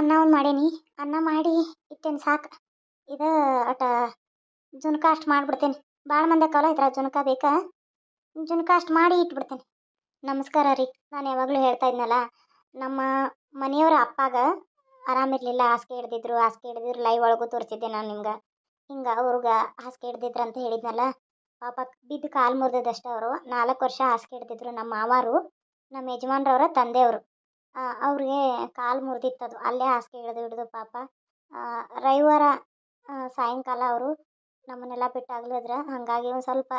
ಅನ್ನ ಒಂದು ಮಾಡೇನಿ. ಅನ್ನ ಮಾಡಿ ಇಟ್ಟೇನಿ ಸಾಕು. ಇದು ಅಟ ಜುನ್ಕ ಅಷ್ಟು ಮಾಡಿಬಿಡ್ತೇನೆ. ಭಾಳ ಮಂದಿ ಕಾಲ ಇದ್ರ ಜುನ್ಕ ಬೇಕಾ. ಜುನ್ಕ ಅಷ್ಟು ಮಾಡಿ ಇಟ್ಬಿಡ್ತೇನೆ. ನಮಸ್ಕಾರ ರೀ. ನಾನು ಯಾವಾಗಲೂ ಹೇಳ್ತಾ ಇದ್ನಲ್ಲ, ನಮ್ಮ ಮನೆಯವರ ಅಪ್ಪಾಗ ಆರಾಮಿರ್ಲಿಲ್ಲ ಹಾಸಿಗೆ ಹಿಡ್ದಿದ್ರು ಹಾಸಿಗೆ ಹಿಡ್ದಿದ್ರು ಲೈವ್ ಒಳಗೂ ತೋರಿಸಿದ್ದೆ ನಾನು ನಿಮ್ಗೆ. ಹಿಂಗೆ ಅವ್ರಿಗೆ ಹಾಸಿಗೆ ಹಿಡ್ದಿದ್ರು ಅಂತ ಹೇಳಿದ್ನಲ್ಲ, ಪಾಪ ಬಿದ್ದು ಕಾಲು ಮುರಿದದಷ್ಟೇ ಅವರು. ನಾಲ್ಕು ವರ್ಷ ಹಾಸಿಗೆ ಹಿಡ್ದಿದ್ರು ನಮ್ಮ ಮಾವಾರು, ನಮ್ಮ ಯಜಮಾನ್ರವರ ತಂದೆಯವರು. ಅವ್ರಿಗೆ ಕಾಲು ಮುರಿದಿತ್ತದು ಅಲ್ಲೇ ಹಾಸಿಗೆ ಹಿಡಿದು ಹಿಡಿದು ಪಾಪ. ರವಿವಾರ ಸಾಯಂಕಾಲ ಅವರು ನಮ್ಮನ್ನೆಲ್ಲ ಬಿಟ್ಟು ಅಗಲಿದ್ರ ಹಾಗಾಗಿ ಒಂದು ಸ್ವಲ್ಪ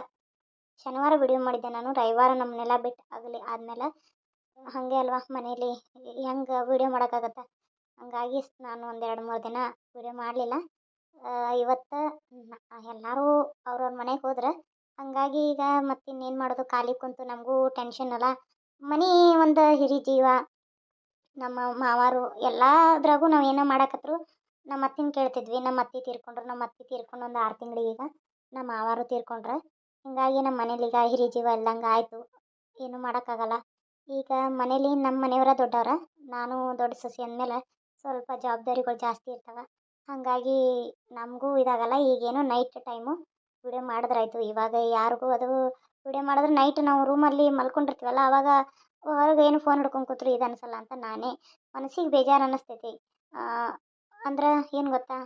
ಶನಿವಾರ ವಿಡಿಯೋ ಮಾಡಿದ್ದೆ ನಾನು. ರವಿವಾರ ನಮ್ಮನ್ನೆಲ್ಲ ಬಿಟ್ಟು ಆಗಲಿ ಆದಮೇಲೆ ಹಾಗೆ ಅಲ್ವಾ ಮನೇಲಿ ಹೆಂಗೆ ವಿಡಿಯೋ ಮಾಡೋಕ್ಕಾಗತ್ತೆ? ಹಂಗಾಗಿ ನಾನು ಒಂದೆರಡು ಮೂರು ದಿನ ವಿಡಿಯೋ ಮಾಡಲಿಲ್ಲ. ಇವತ್ತು ಎಲ್ಲರೂ ಅವ್ರವ್ರ ಮನೆಗೆ ಹೋದ್ರೆ ಹಂಗಾಗಿ ಈಗ ಮತ್ತಿನ್ನೇನು ಮಾಡೋದು? ಖಾಲಿ ಕುಂತು ನಮಗೂ ಟೆನ್ಷನ್ ಅಲ್ಲ. ಮನೆ ಒಂದು ಹಿರಿ ಜೀವ. ನಮ್ಮ ಮಾವಾರು ಎಲ್ಲದ್ರಾಗೂ ನಾವು ಏನೋ ಮಾಡಕತ್ರು, ನಮ್ಮ ಅತ್ತಿನ ಕೇಳ್ತಿದ್ವಿ, ನಮ್ಮ ಅತ್ತೆ ತೀರ್ಕೊಂಡ್ರು, ನಮ್ಮ ಅತ್ತೆ ತೀರ್ಕೊಂಡು ಒಂದು ಆರು ತಿಂಗ್ಳಿಗೆ ಈಗ ನಮ್ಮ ಮಾವಾರು ತೀರ್ಕೊಂಡ್ರೆ. ಹಿಂಗಾಗಿ ನಮ್ಮ ಮನೇಲಿ ಈಗ ಹಿರಿ ಜೀವ ಇಲ್ದಂಗೆ ಆಯಿತು, ಏನು ಮಾಡೋಕ್ಕಾಗಲ್ಲ. ಈಗ ಮನೇಲಿ ನಮ್ಮ ಮನೆಯವರ ದೊಡ್ಡವರ, ನಾನು ದೊಡ್ಡ ಸೊಸೆ ಅಂದಮೇಲೆ ಸ್ವಲ್ಪ ಜವಾಬ್ದಾರಿಗಳು ಜಾಸ್ತಿ ಇರ್ತವೆ. ಹಾಗಾಗಿ ನಮಗೂ ಇದಾಗಲ್ಲ, ಈಗೇನು ನೈಟ್ ಟೈಮು ವಿಡಿಯೋ ಮಾಡಿದ್ರಾಯ್ತು. ಇವಾಗ ಯಾರಿಗೂ ಅದು ವಿಡಿಯೋ ಮಾಡಿದ್ರೆ ನೈಟ್ ನಾವು ರೂಮಲ್ಲಿ ಮಲ್ಕೊಂಡಿರ್ತೀವಲ್ಲ ಆವಾಗ ಹೊರಗೆ ಏನು ಫೋನ್ ಹಿಡ್ಕೊಂಡು ಕೂತ್ರು ಇದು ಅನ್ಸಲ್ಲ ಅಂತ ನಾನೇ ಮನಸ್ಸಿಗೆ ಬೇಜಾರು ಅನ್ನಿಸ್ತೈತಿ. ಅಂದ್ರೆ ಏನು ಗೊತ್ತಾ?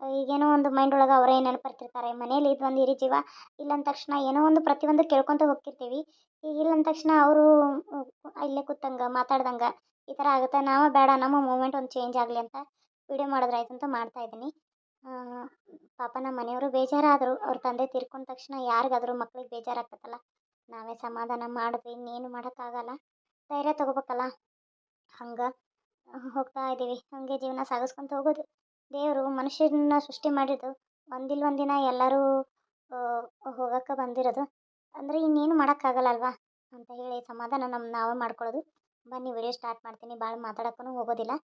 ಈಗೇನೋ ಒಂದು ಮೈಂಡ್ ಒಳಗೆ ಅವರೇ ನೆನಪರ್ತಿರ್ತಾರೆ. ಮನೇಲಿ ಇದು ಒಂದು ಹಿರಿ ಜೀವ ಇಲ್ಲ ಅಂದ ತಕ್ಷಣ ಏನೋ ಒಂದು ಪ್ರತಿಯೊಂದು ಕೇಳ್ಕೊತ ಹೋಗ್ತಿರ್ತೀವಿ. ಈಗ ಇಲ್ಲ ಅಂದ ತಕ್ಷಣ ಅವರು ಇಲ್ಲೇ ಕೂತಂಗೆ, ಮಾತಾಡ್ದಂಗೆ ಈ ಥರ ಆಗುತ್ತೆ. ನಾವು ಬೇಡ, ನಮ್ಮ ಮೂಮೆಂಟ್ ಒಂದು ಚೇಂಜ್ ಆಗಲಿ ಅಂತ ವಿಡಿಯೋ ಮಾಡಿದ್ರಾಯ್ತು ಅಂತ ಮಾಡ್ತಾ ಇದ್ದೀನಿ. ಪಾಪ ನಮ್ಮ ಮನೆಯವರು ಬೇಜಾರಾದರು ಅವ್ರ ತಂದೆ ತೀರ್ಕೊಂಡ ತಕ್ಷಣ ಯಾರಿಗಾದರೂ ಮಕ್ಳಿಗೆ ಬೇಜಾರಾಗ್ತದಲ್ಲ ನಾವೇ ಸಮಾಧಾನ ಮಾಡಿದ್ವಿ ಇನ್ನೇನು ಮಾಡೋಕ್ಕಾಗಲ್ಲ. ಧೈರ್ಯ ತಗೋಬೇಕಲ್ಲ? ಹಂಗೆ ಹೋಗ್ತಾ ಇದ್ದೀವಿ. ಹಾಗೆ ಜೀವನ ಸಾಗಿಸ್ಕೊಂತ ಹೋಗೋದು. ದೇವರು ಮನುಷ್ಯರನ್ನ ಸೃಷ್ಟಿ ಮಾಡಿದ್ದು ಒಂದಿಲ್ಲ ಒಂದಿನ ಎಲ್ಲರೂ ಹೋಗಕ್ಕೆ ಬಂದಿರೋದು. ಅಂದರೆ ಇನ್ನೇನು ಮಾಡೋಕ್ಕಾಗಲ್ಲ ಅಲ್ವಾ? ಅಂತ ಹೇಳಿ ಸಮಾಧಾನ ನಮ್ಮ ನಾವೇ ಮಾಡ್ಕೊಳ್ಳೋದು. ಬನ್ನಿ ವಿಡಿಯೋ ಸ್ಟಾರ್ಟ್ ಮಾಡ್ತೀನಿ. ಭಾಳ ಮಾತಾಡೋಕ್ಕೂ ಹೋಗೋದಿಲ್ಲ.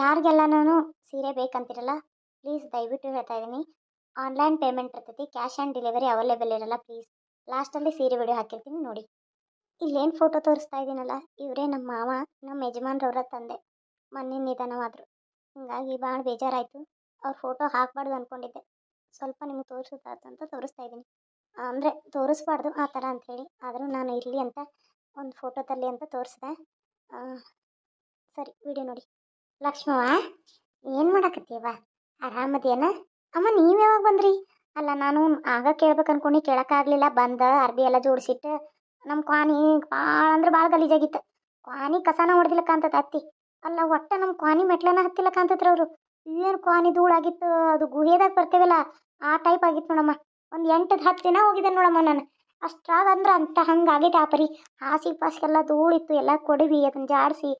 ಯಾರಿಗೆಲ್ಲನೂ ಸೀರೆ ಬೇಕಂತಿರಲ್ಲ, ಪ್ಲೀಸ್ ದಯವಿಟ್ಟು ಹೇಳ್ತಾ ಇದ್ದೀನಿ ಆನ್ಲೈನ್ ಪೇಮೆಂಟ್ ಇರ್ತೈತಿ, ಕ್ಯಾಶ್ ಆನ್ ಡೆಲಿವರಿ ಅವೈಲೇಬಲ್ ಇರಲ್ಲ, ಪ್ಲೀಸ್. ಲಾಸ್ಟಲ್ಲಿ ಸೀರೆ ವಿಡಿಯೋ ಹಾಕಿರ್ತೀನಿ ನೋಡಿ. ಇಲ್ಲೇನು ಫೋಟೋ ತೋರಿಸ್ತಾ ಇದ್ದೀನಲ್ಲ ಇವರೇ ನಮ್ಮ ಮಾವ ನಮ್ಮ ಯಜಮಾನ್ರವರ ತಂದೆ. ಮೊನ್ನೆ ನಿಧನವಾದರು. ಹಿಂಗಾಗಿ ಭಾಳ ಬೇಜಾರಾಯಿತು. ಅವ್ರ ಫೋಟೋ ಹಾಕ್ಬಾರ್ದು ಅಂದ್ಕೊಂಡಿದ್ದೆ ಸ್ವಲ್ಪ ನಿಮ್ಗೆ ಅಂತ ತೋರಿಸ್ತಾ ಇದ್ದೀನಿ ಅಂದರೆ ತೋರಿಸ್ಬಾರ್ದು ಆ ಥರ ಅಂಥೇಳಿ ಆದರೂ ನಾನು ಇರಲಿ ಅಂತ ಒಂದು ಫೋಟೋ ತರಲಿ ಅಂತ ತೋರಿಸಿದೆ. ಸರಿ ವಿಡಿಯೋ ನೋಡಿ. ಲಕ್ಷ್ಮವ್ವ, ಏನು ಮಾಡಕತ್ತೀವ ಆರಾಮದೇನ ಅಮ್ಮ, ನೀವು ಯಾವಾಗ ಬಂದ್ರಿ? ಅಲ್ಲ, ನಾನು ಆಗ ಕೇಳ್ಬೇಕು ಅನ್ಕೊಂಡು ಕೇಳೋಕ್ಕಾಗಲಿಲ್ಲ. ಬಂದ ಅರ್ಬಿ ಎಲ್ಲ ಜೋಡಿಸಿಟ್ಟು ನಮ್ಮ ಕ್ವಾನಿ ಭಾಳ ಅಂದ್ರೆ ಭಾಳ ಗಲೀಜಾಗಿತ್ತು. ಕ್ವಾನಿ ಕಸನ ಹೊಡೆದಿಲ್ಲ ಕಾಂತದ ಅತ್ತಿ. ಅಲ್ಲ ಒಟ್ಟ ನಮ್ಮ ಕ್ವಾನಿ ಮೆಟ್ಲನ ಹತ್ತಿಲ್ಲ ಕಾಂತತ್ರ ಅವರು. ಏನು ಕ್ವಾನಿ ಧೂಳಾಗಿತ್ತು ಅದು ಗುಹೆದಾಗ ಬರ್ತೇವಲ್ಲ, ಆ ಟೈಪ್ ಆಗಿತ್ತು ನೋಡಮ್ಮ. ಒಂದು ಎಂಟು ಹತ್ತು ದಿನ ಹೋಗಿದ್ದೆ ನೋಡಮ್ಮ ನಾನು. ಅಷ್ಟ್ರಾಗ ಅಂದ್ರೆ ಅಂತ ಹಂಗಾಗೈತೆ ಆ ಪರಿ. ಹಾಸಿಗೆ ಪಾಸಿಗೆಲ್ಲ ಧೂಳಿತ್ತು, ಎಲ್ಲ ಕೊಡವಿ ಅದನ್ನ ಜಾಡಿಸಿ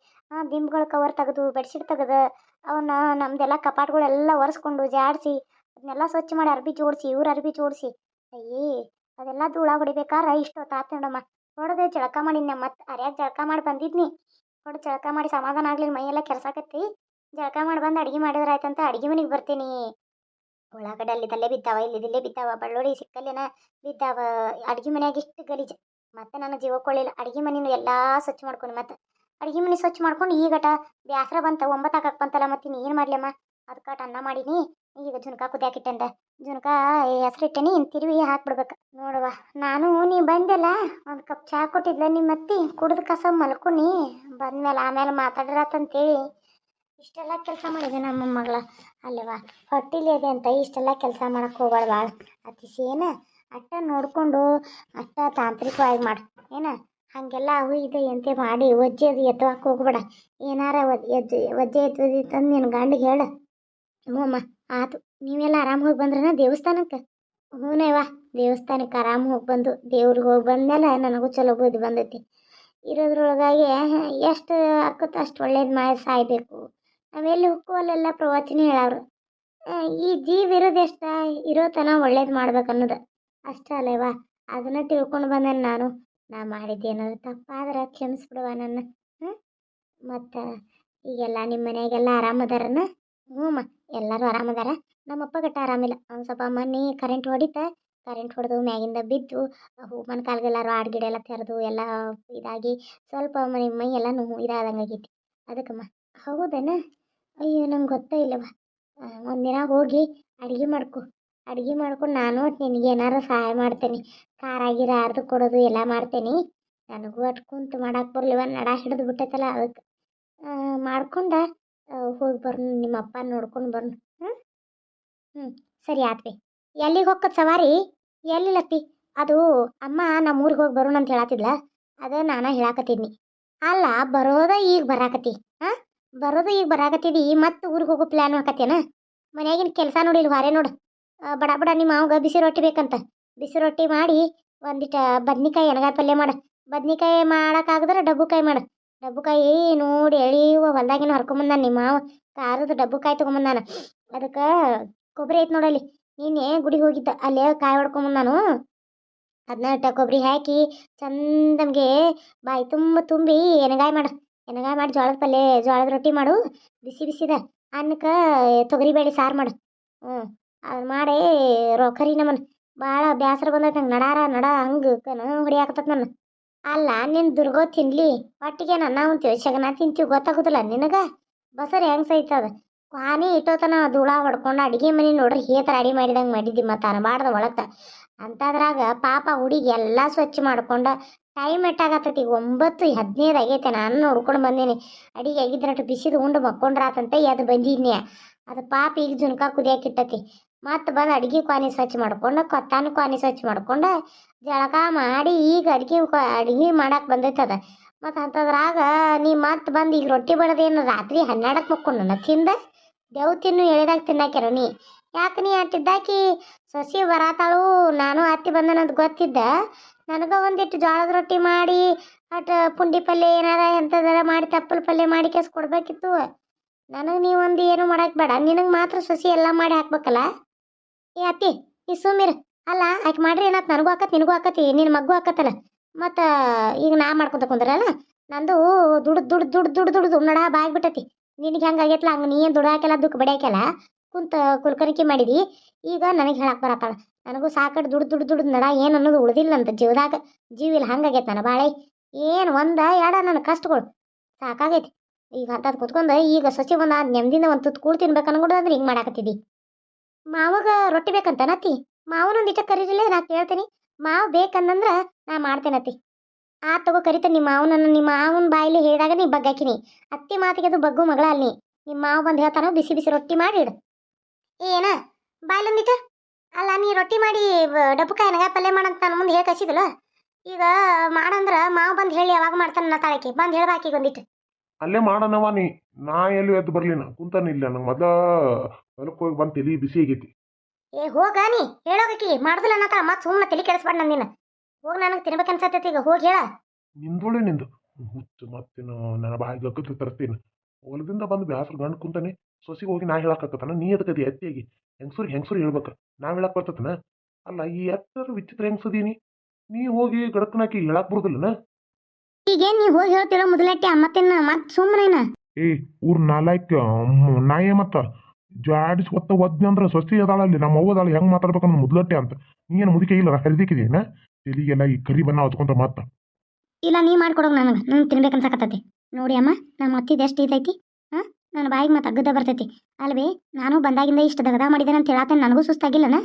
ದಿಂಬುಗಳ ಕವರ್ ತೆಗೆದು ಬೆಡ್ಶೀಟ್ ತೆಗೆದು, ಅವನ್ನ ನಮ್ದೆಲ್ಲ ಕಪಾಟ್ಗಳೆಲ್ಲ ಒರೆಸ್ಕೊಂಡು ಜಾಡಿಸಿ ಅದನ್ನೆಲ್ಲ ಸ್ವಚ್ಛ ಮಾಡಿ ಅರ್ಬಿ ಜೋಡಿಸಿ, ಇವ್ರ ಅರ್ಬಿ ಜೋಡಿಸಿ. ಅಯ್ಯೇ, ಅದೆಲ್ಲ ಧೂಳ ಹೊಡಿಬೇಕಾರೆ ಇಷ್ಟೊತ್ತು ತಾತ ನೋಡಮ್ಮ. ಹೊಡೆದು ಜಳಕ ಮಾಡಿನ ಮತ್ತೆ ಅರ್ಯಾಗ ಜಳಕ ಮಾಡಿ ಬಂದಿದ್ನಿ. ಹೊಡೆದು ಜಳಕ ಮಾಡಿ ಸಮಾಧಾನ ಆಗ್ಲಿಲ್ಲ, ಮೈಯೆಲ್ಲ ಕೆರ್ಸಾಕತ್ತಿ. ಜಳಕ ಮಾಡಿ ಬಂದು ಅಡುಗೆ ಮಾಡಿದ್ರೆ ಆಯ್ತಂತ ಅಡುಗೆ ಮನೆಗೆ ಬರ್ತೀನಿ. ಉಳ್ಳಾಗಡ್ಡೆ ಅಲ್ಲಿದಲ್ಲೇ ಬಿದ್ದಾವ ಇಲ್ಲಿದಿಲ್ಲೇ ಬಿದ್ದಾವ ಬೆಳ್ಳುಳ್ಳಿ ಸಿಕ್ಕಲ್ಲೇನ ಬಿದ್ದಾವ. ಅಡುಗೆ ಮನೆಯಾಗ ಇಷ್ಟು ಗಲೀಜು. ಮತ್ತೆ ನನ್ನ ಜೀವ ಕೊಳ್ಳಿಲ್ಲ. ಅಡುಗೆ ಮನೆನ ಎಲ್ಲ ಸ್ವಚ್ಛ ಮಾಡ್ಕೊಂಡು. ಮತ್ತೆ ಅಡುಗೆ ಮನೆ ಸ್ವಚ್ಛ ಮಾಡ್ಕೊಂಡು ಈಗಟ ಬ್ಯಾಸರ ಬಂತ ಒಂಬತ್ತು ಹಾಕಕ್ಕೆ ಬಂತಲ್ಲ ಮತ್ತೆ ನೀನು ಮಾಡ್ಲಮ್ಮ ಅದಕ್ಕೆ ಅನ್ನ ಮಾಡೀನಿ. ಈಗ ಜುನ್ಕ ಕುದಿಯಾಕಿಟ್ಟಂದ. ಜುನ್ಕ ಹೆಸ್ರು ಇಟ್ಟೇನಿ ಇನ್ನು ತಿರುವಿ ಹಾಕ್ಬಿಡ್ಬೇಕು. ನೋಡುವ. ನಾನು ನೀ ಬಂದೆಲ್ಲ, ಒಂದು ಕಪ್ ಚಹಾ ಕೊಟ್ಟಿದ್ಲ ನಿಮ್ಮ ಅತ್ತಿ ಕುಡಿದ ಕಸ ಮಲ್ಕೊನಿ ಬಂದ್ಮೇಲೆ ಆಮೇಲೆ ಮಾತಾಡ್ರತ್ತಂತೇಳಿ ಇಷ್ಟೆಲ್ಲ ಕೆಲಸ ಮಾಡಿದೆ ನಮ್ಮ ಮಗಳ. ಅಲ್ಲವಾ ಹೊಟ್ಟಿಲಿ ಇದೆ ಅಂತ ಇಷ್ಟೆಲ್ಲ ಕೆಲಸ ಮಾಡಕ್ಕೆ ಹೋಗಬಾಳ ಭಾಳ ಏನ ಅಟ್ಟ ನೋಡಿಕೊಂಡು, ಅಟ್ಟ ತಾಂತ್ರಿಕವಾಗಿ ಮಾಡು. ಏನ, ಹಾಗೆಲ್ಲ ಅವು ಇದೆ ಮಾಡಿ ಒಜ್ಜೆ ಅದು ಎತ್ತುವಕ್ಕೆ ಹೋಗ್ಬೇಡ. ಏನಾರ ಎಜ್ಜೆ ಒಜ್ಜೆ ಎತ್ತದಿತ್ತಂದು ನಿನ್ನ ಗಂಡಿಗೆ ಹೇಳು. ಹ್ಞೂಮ್ಮ ಆತು, ನೀವೆಲ್ಲ ಆರಾಮ್ ಹೋಗಿ ಬಂದ್ರನ ದೇವಸ್ಥಾನಕ್ಕೆ? ಹ್ಞೂನೇವ ದೇವಸ್ಥಾನಕ್ಕೆ ಆರಾಮ್ ಹೋಗಿ ಬಂದು, ದೇವ್ರಿಗೆ ಹೋಗಿ ಬಂದ್ಮೇಲೆ ನನಗೂ ಚಲೋ ಬುದ್ಧಿ ಬಂದೈತಿ. ಇರೋದ್ರೊಳಗಾಗಿ ಎಷ್ಟು ಆಕತ್ತೆ ಅಷ್ಟು ಒಳ್ಳೇದು ಮಾಡಿ ಸಾಯ್ಬೇಕು. ನಾವೆಲ್ಲಿ ಹುಕ್ಕುವಲ್ಲೆಲ್ಲ ಪ್ರವಚನ ಹೇಳವರು. ಈ ಜೀವ ಇರೋದೆಷ್ಟ ಇರೋ ತನ ಒಳ್ಳೇದು ಮಾಡ್ಬೇಕು ಅನ್ನೋದು. ಅಷ್ಟೇ ಅಲ್ಲೇವ ಅದನ್ನ ತಿಳ್ಕೊಂಡು ಬಂದೇನೆ ನಾನು? ನಾ ಮಾಡಿದ್ದೇನಾದ್ರು ತಪ್ಪಾದ್ರೆ ಕ್ಷಮಿಸ್ಬಿಡುವ ನನ್ನ. ಹ್ಞೂ ಮತ್ತು ಈಗೆಲ್ಲ ನಿಮ್ಮ ಮನೆಯಾಗೆಲ್ಲ ಆರಾಮದಾರನ ಹ್ಞೂ ಮ, ಎಲ್ಲರೂ ಆರಾಮದಾರ ನಮ್ಮಪ್ಪ ಗಟ್ಟ ಆರಾಮಿಲ್ಲ ಒಂದು ಸ್ವಲ್ಪ ಮೊನ್ನೆ ಕರೆಂಟ್ ಹೊಡಿತ ಕರೆಂಟ್ ಹೊಡೆದು ಮ್ಯಾಗಿಂದ ಬಿದ್ದು ಹೂಮನ ಕಾಲ್ಗೆಲ್ಲ ರಾಡ್ ಗಿಡ ಎಲ್ಲ ತೆರೆದು, ಎಲ್ಲ ಇದಾಗಿ ಸ್ವಲ್ಪ ಮೈ ಮೈ ಎಲ್ಲ ನೋವು ಇದಾದಂಗೆ ಆಗೈತಿ. ಅದಕ್ಕಮ್ಮ ಹೌದೇನ? ಅಯ್ಯೋ, ನಂಗೆ ಗೊತ್ತೇ ಇಲ್ಲವ ಒಂದಿನ ಹೋಗಿ ಅಡುಗೆ ಮಾಡ್ಕೊ. ಅಡುಗೆ ಮಾಡ್ಕೊಂಡು ನಾನು ನಿನಗೆ ಏನಾರು ಸಹಾಯ ಮಾಡ್ತೇನೆ. ಖಾರ ಗೀರ ಅರ್ದು ಕೊಡೋದು ಎಲ್ಲ ಮಾಡ್ತೇನೆ. ನನಗೂ ಅಷ್ಟು ಕುಂತು ಮಾಡಕ್ಕೆ ಬರಲಿವ ನಡ ಹಿಡಿದು ಬಿಟ್ಟೈತಲ್ಲ ಅದಕ್ಕೆ ಮಾಡ್ಕೊಂಡು ಹೋಗಿ ಬರ್ನು, ನಿಮ್ಮ ಅಪ್ಪ ನೋಡ್ಕೊಂಡು ಬರ್ನು. ಹ್ಞೂ ಹ್ಞೂ ಸರಿ ಆತ್ ಬಿ. ಎಲ್ಲಿಗೆ ಹೋಗ್ಕತ್ ಸವಾರಿ? ಎಲ್ಲಿಲ್ಲತ್ತಿ ಅದು ಅಮ್ಮ ನಮ್ಮ ಊರಿಗೆ ಹೋಗಿ ಬರೋಣ ಅಂತ ಹೇಳತ್ತಿದ್ಲ ಅದ ನಾನು ಹೇಳಾಕತ್ತಿದ್ನಿ. ಅಲ್ಲ, ಬರೋದ ಈಗ ಬರಾಕತ್ತಿ. ಹಾಂ? ಬರೋದ ಈಗ ಬರಾಕತ್ತಿದಿ ಮತ್ತೆ ಊರಿಗೆ ಹೋಗೋ ಪ್ಲ್ಯಾನ್ ಹಾಕತ್ತೇನ? ಮನ್ಯಾಗಿನ ಕೆಲಸ ನೋಡಿಲ್ಲ ವಾರೆ ನೋಡು. ಬಡ ಬಡ ನಿಮ್ಮ ಅವಾಗ ಬಿಸಿ ರೊಟ್ಟಿ ಬೇಕಂತ. ಬಿಸಿ ರೊಟ್ಟಿ ಮಾಡಿ ಒಂದಿಟ ಬದ್ನಿಕಾಯಿ ಎಣ್ಗಾಯಿ ಪಲ್ಯ ಮಾಡು. ಬದ್ನಿಕಾಯಿ ಮಾಡೋಕ್ಕಾಗದ್ರೆ ಡಬ್ಬುಕಾಯಿ ಮಾಡು. ಡಬ್ಬುಕಾಯಿ ನೋಡಿ ಎಳೆಯುವ ಹೊಲ್ದಾಗಿನ ಹರ್ಕೊಂಬಂದಾನ ನಿಮ್ಮ ಮಾವ. ಖಾರದ ಡಬ್ಬುಕಾಯಿ ತೊಗೊಂಬಂದಾನ. ಅದಕ್ಕೆ ಕೊಬ್ಬರಿ ಐತೆ ನೋಡಲ್ಲಿ. ನೀನೇ ಗುಡಿಗೆ ಹೋಗಿದ್ದ. ಅಲ್ಲೇ ಕಾಯಿ ಹೊಡ್ಕೊಂಬಂದಾನು. ಅದನ್ನ ಕೊಬ್ಬರಿ ಹಾಕಿ ಚಂದಮ್ಗೆ ಬಾಯಿ ತುಂಬ ತುಂಬಿ ಎನಗಾಯಿ ಮಾಡು. ಎನಗಾಯಿ ಮಾಡಿ, ಜೋಳದ ಪಲ್ಯ, ಜೋಳದ ರೊಟ್ಟಿ ಮಾಡು. ಬಿಸಿ ಬಿಸಿದ ಅನ್ನಕ್ಕೆ ತೊಗರಿಬೇಳೆ ಸಾರು ಮಾಡು. ಹ್ಞೂ. ಅದು ಮಾಡಿ ರೊಕ್ಕರಿ ನಮ್ಮನ್ನು. ಭಾಳ ಬ್ಯಾಸರ ಬಂದೈತೆ ನಂಗೆ. ನಡಾರ, ನಡ ಹಂಗೆ ಕನ ಹೊಡಿಯಾಕತ್ತದ ನನ್ನ ಅಲ್ಲ ನಿನ್ನ ದುರ್ಗೋ ತಿನ್ಲಿ. ಒಟ್ಟಿಗೆ ನನ್ನ ಉಂತೀವಿ ಶಗನ ತಿಂತೀವಿ ಗೊತ್ತಾಗೋದಿಲ್ಲ ನಿನಗೆ? ಹೆಂಗ್ ಹೆಂಗೆ ಸೈತದ ಕ್ವಾನಿ ಇಟ್ಟೋತನ ಧೂಳ ಹೊಡ್ಕೊಂಡು ಅಡಿಗೆ ಮನೆ ನೋಡ್ರಿ ಹೇತರ ಅಡಿ ಮಾಡಿದಂಗೆ ಮಾಡಿದ್ದಿ ಮತ್ತು ಅನಬಾರ್ದ ಒಳತ ಅಂಥದ್ರಾಗ ಪಾಪ ಹುಡುಗಿ ಎಲ್ಲ ಸ್ವಚ್ಛ ಮಾಡ್ಕೊಂಡ ಟೈಮ್ ಎಟ್ಟಾಗತ್ತೈತಿ ಒಂಬತ್ತು, ಹದಿನೈದು ಆಗೈತೆ. ನಾನು ನೋಡ್ಕೊಂಡು ಬಂದೀನಿ. ಅಡಿಗೆ ಆಗಿದ್ರಟ್ಟು ಬಿಸಿದು ಉಂಡು ಮಕ್ಕೊಂಡ್ರಾತಂತೆ ಎದ್ದು ಬಂದಿದ್ನಿ ಅದು ಪಾಪ ಈಗ ಜುನ್ಕ ಕುದಿಯಾಕಿಟ್ಟತಿ ಮತ್ತೆ ಬಂದು ಅಡ್ಗೆ ಕ್ವಾನಿ ಸ್ವಚ್ಛ ಮಾಡ್ಕೊಂಡು, ಕೊತ್ತಾನು ಕ್ವಾನಿ ಸ್ವಚ್ಛ ಮಾಡ್ಕೊಂಡು, ಜಳಕ ಮಾಡಿ ಈಗ ಅಡ್ಗೆ ಅಡ್ಗೆ ಮಾಡಕ್ಕೆ ಬಂದೈತದ ಮತ್ತು ಅಂಥದ್ರಾಗ ನೀ ಮತ್ತೆ ಬಂದು ಈಗ ರೊಟ್ಟಿ ಬಡದೇನು ರಾತ್ರಿ ಹನ್ನೆರಡಕ್ಕೆ ಮಕ್ಕೊಂಡು ತಿಂದ ದೇವ್ ತಿನ್ನು ಎಳೆದಾಗ ತಿನ್ನಾಕಿರ ನೀ. ಯಾಕೆ ನೀ ಅಟ್ಟಿದ್ದಾಕಿ ಸಸಿ ಬರಾತಾಳು, ನಾನು ಅತ್ತಿ ಬಂದನಂತ ಗೊತ್ತಿದ್ದ. ನನಗೆ ಒಂದಿಟ್ಟು ಜೋಳದ ರೊಟ್ಟಿ ಮಾಡಿ, ಅಟ್ ಪುಂಡಿ ಪಲ್ಯ ಏನಾರ ಎಂಥದಾರ ಮಾಡಿ, ತಪ್ಪಲ್ ಪಲ್ಯ ಮಾಡಿ ಕೇಸ್ ಕೊಡ್ಬೇಕಿತ್ತು. ನನಗೆ ನೀ ಒಂದು ಏನು ಮಾಡಕ್ಕೆ ಬೇಡ, ನಿನಗೆ ಮಾತ್ರ ಸಸಿ ಎಲ್ಲ ಮಾಡಿ ಹಾಕ್ಬೇಕಲ್ಲ? ಏ ಅತ್ತಿ ಈ ಸುಮ್ಮಿರ ಅಲ್ಲ ಆಕೆ ಮಾಡ್ರಿ ಏನತ್ ನನಗೂ ಹಾಕತ್ ನಿನಗೂ ಹಾಕತಿ ನಿನ್ನ ಮಗ್ಗೂ ಹಾಕತ್ತಲ್ಲ ಮತ್ತು ಈಗ ನಾ ಮಾಡ್ಕೊತ ಕುಂದ್ರಲ್ಲ, ನಂದು ದುಡ್ದು ದುಡ್ದು ದುಡ್ದು ದುಡ್ದು ದುಡ್ದು ನಡ ಬಾಗ್ಬಿಟ್ಟತಿ ನಿನಗೆ ಹೆಂಗೆ ಆಗೈತಲ್ಲ ಹಂಗೆ ನೀ ಏನು ದುಡ್ಡು ಹಾಕಲ್ಲ ದುಃಖ ಬಡಿಯಾಕಲ್ಲ ಕುಂತ ಕುಲ್ಕರಿಕೆ ಮಾಡಿದಿ, ಈಗ ನನಗೆ ಹೇಳಕ್ಕೆ ಬರತ್ತಾಳ. ನನಗೂ ಸಾಕಟ್ಟು ದುಡ್ಡು ದುಡ್ಡು ದುಡ್ದು ನಡ ಏನು ಅನ್ನೋದು ಉಳ್ದಿಲ್ಲ ಅಂತ ಜೀವದಾಗ, ಜೀವ ಇಲ್ಲ ಹಂಗಾಗೈತೆ ನನ್ನ ಬಾಳೆ. ಏನು ಒಂದ, ಎರಡ, ನನ್ನ ಕಷ್ಟಗಳು, ಸಾಕಾಗೈತಿ. ಈಗ ಅಂತದ್ ಕುತ್ಕೊಂಡು ಈಗ ಸಸಿ ಬಂದ ನೆಮ್ಮದಿಯಿಂದ ಒಂದು ತುತ್ತು ಕೂಳು ತಿನ್ಬೇಕು ಅನ್ಕೊಂಡು ಅಂದ್ರೆ ಹಿಂಗೆ ಮಾಡಾಕತ್ತಿದ್ದಿ ಮಾವಾಗ ರೊಟ್ಟಿ ಬೇಕಂತ ನತ್ತಿ ಮಾವನೊಂದು ಇಷ್ಟ ಕರೀರಿಲ್ಲ ನಾ ಕೇಳ್ತೀನಿ. ಮಾವು ಬೇಕಂದಂದ್ರೆ ನಾ ಮಾಡ್ತೇನತ್ತಿ ಆ ತಗೋ ಕರಿತ ನಿಮ್ಮ ಮಾವನನ್ನು ನಿಮ್ಮ ಮಾವನ ಬಾಯಲ್ಲಿ ಹೇಳಿದಾಗ ನೀ ಬಗ್ಗಾಕಿನಿ ಅತ್ತಿ ಮಾತಿಗೆ ಅದು ಬಗ್ಗು ಮಗಳ ಅಲ್ಲಿ. ನಿಮ್ಮ ಮಾವ ಬಂದು ಹೇಳ್ತಾನ ಬಿಸಿ ಬಿಸಿ ರೊಟ್ಟಿ ಮಾಡಿ ಇಡು. ಏನ? ಬಾಯ್ಲೊಂದಿಟ ಅಲ್ಲ ನೀ ರೊಟ್ಟಿ ಮಾಡಿ ಡಬ್ಬಕಾಯಿ ನಗ ಪಲ್ಯ ಮಾಡಂತ ನಾನು ಮುಂದೆ ಹೇಳಿ ಕಸಿದಲ್ಲ ಈಗ ಮಾಡಂದ್ರ ಮಾವ ಬಂದು ಹೇಳಿ ಯಾವಾಗ ಮಾಡ್ತಾನ ನಾ ತಾಳಕಿ. ಬಂದು ಹೇಳ್ಬಾಕಿ ಒಂದಿಟ್ಟು ಅಲ್ಲೇ ಮಾಡೋಣವ ನೀ. ನಾ ಎಲ್ಲಿ ಎದ್ದು ಬರ್ಲಿನ ಕುಂತಾನ ಇಲ್ಲ. ನಂಗೆ ಮೊದಲ ಹೊಲಕ್ಕೆ ಹೋಗಿ ಬಂದು ತಲಿ ಬಿಸಿ ಆಗೈತಿ. ಏ ಹೋಗ ನೀ. ಹೇಳೋಗಕಿ ಮಾಡ್ದಲ್ಲ ಅನ್ನತ ಮತ್ತೆ ಸುಮ್ಮನೆ ತಲೆ ಕೆಡಿಸ್ಬೇಡ ನಂದಿನ ಹೋಗಿ ನನಗೆ ತಿನ್ಬೇಕು ಅನ್ಸತ್ತೈತಿ ಈಗ. ಹೋಗಿ ಹೇಳ. ನಿಂದೋಳೆ ನಿಂದು. ಹುಚ್ಚು ಮತ್ತೇನು ನನ್ನ ಬಾಯಿ ಗಕ್ಕತ್ತು ತರ್ತೀನಿ ಹೊಲದಿಂದ ಬಂದು ಬ್ಯಾಸರು ಗಂಡು ಕುಂತಾನೆ ಸೊಸಿಗೆ ಹೋಗಿ ನಾ ಹೇಳಕ್ಕಾಗತ್ತಾನ ನೀ ಅದಕ್ಕೆ ಎತ್ತಿಯಾಗಿ ಹೆಂಗಸೂರು ಹೆಂಗಸೂರು ಹೇಳ್ಬೇಕು. ನಾ ಹೇಳಕ್ ಬರ್ತತನ? ಅಲ್ಲ ಈ ಎತ್ತರ ವಿಚಿತ್ರ ಹೆಂಗಸದೀನಿ ನೀ? ಹೋಗಿ ಗಡಕನಾಕಿ ಹೇಳಕ್ ಬರುದಿಲ್ಲನ? ಈಗೇನ್ ನೀ ಹೋಗಿ ಹೇಳ್ತಿರೋ ಮೊದಲಟ್ಟಿ ಮತ್ತೇನ ಮತ್ತೆ ಸುಮ್ಮನೆ ಏ ಊರ್ ನಾಲ್ಕ ನಾಯೇ ಮತ್ತ? ಜಾಡಿಸ್ ಒತ್ತ ಒದ್ದೆ ಅಂದ್ರೆ ಸ್ವಸ್ತಿ ಅದಾಳ ಅಲ್ಲಿ ನಮ್ಮ ಅವ್ವ ಅದಾಳ, ಹೆಂಗ್ ಮಾತಾಡ್ಬೇಕಂದ್ರೆ ಮೊದ್ಲಟ್ಟೆ ಅಂತ. ನೀನು ಮುದುಕೆ ಇಲ್ಲ ಹರಿದಿಕ್ಕಿದೇನ ತೆಲಿಗೆಲ್ಲ ಈ ಕರಿ ಬಣ್ಣ ಹೊತ್ಕೊಂಡ್ರೆ ಮಾತ ಇಲ್ಲ, ನೀ ಮಾಡ್ಕೊಡೋಗ ನನಗೆ, ನಂಗೆ ತಿನ್ಬೇಕು ಅನ್ಸಕತ್ತೈತಿ. ನೋಡಿ ಅಮ್ಮ ನಮ್ಮ ಅತ್ತಿದ ಎಷ್ಟು ಇದೈತಿ ಹಾಂ? ನನ್ನ ಬಾಯಿಗೆ ಮತ್ತೆ ಅಗ್ಗದ ಬರ್ತೈತಿ. ಅಲ್ವೇ, ನಾನು ಬಂದಾಗಿಂದ ಇಷ್ಟು ದಗದ ಮಾಡಿದೆ ಅಂತ ಹೇಳತ್ತೆ ನನಗೂ ಸುಸ್ತಾಗಿಲ್ಲನ?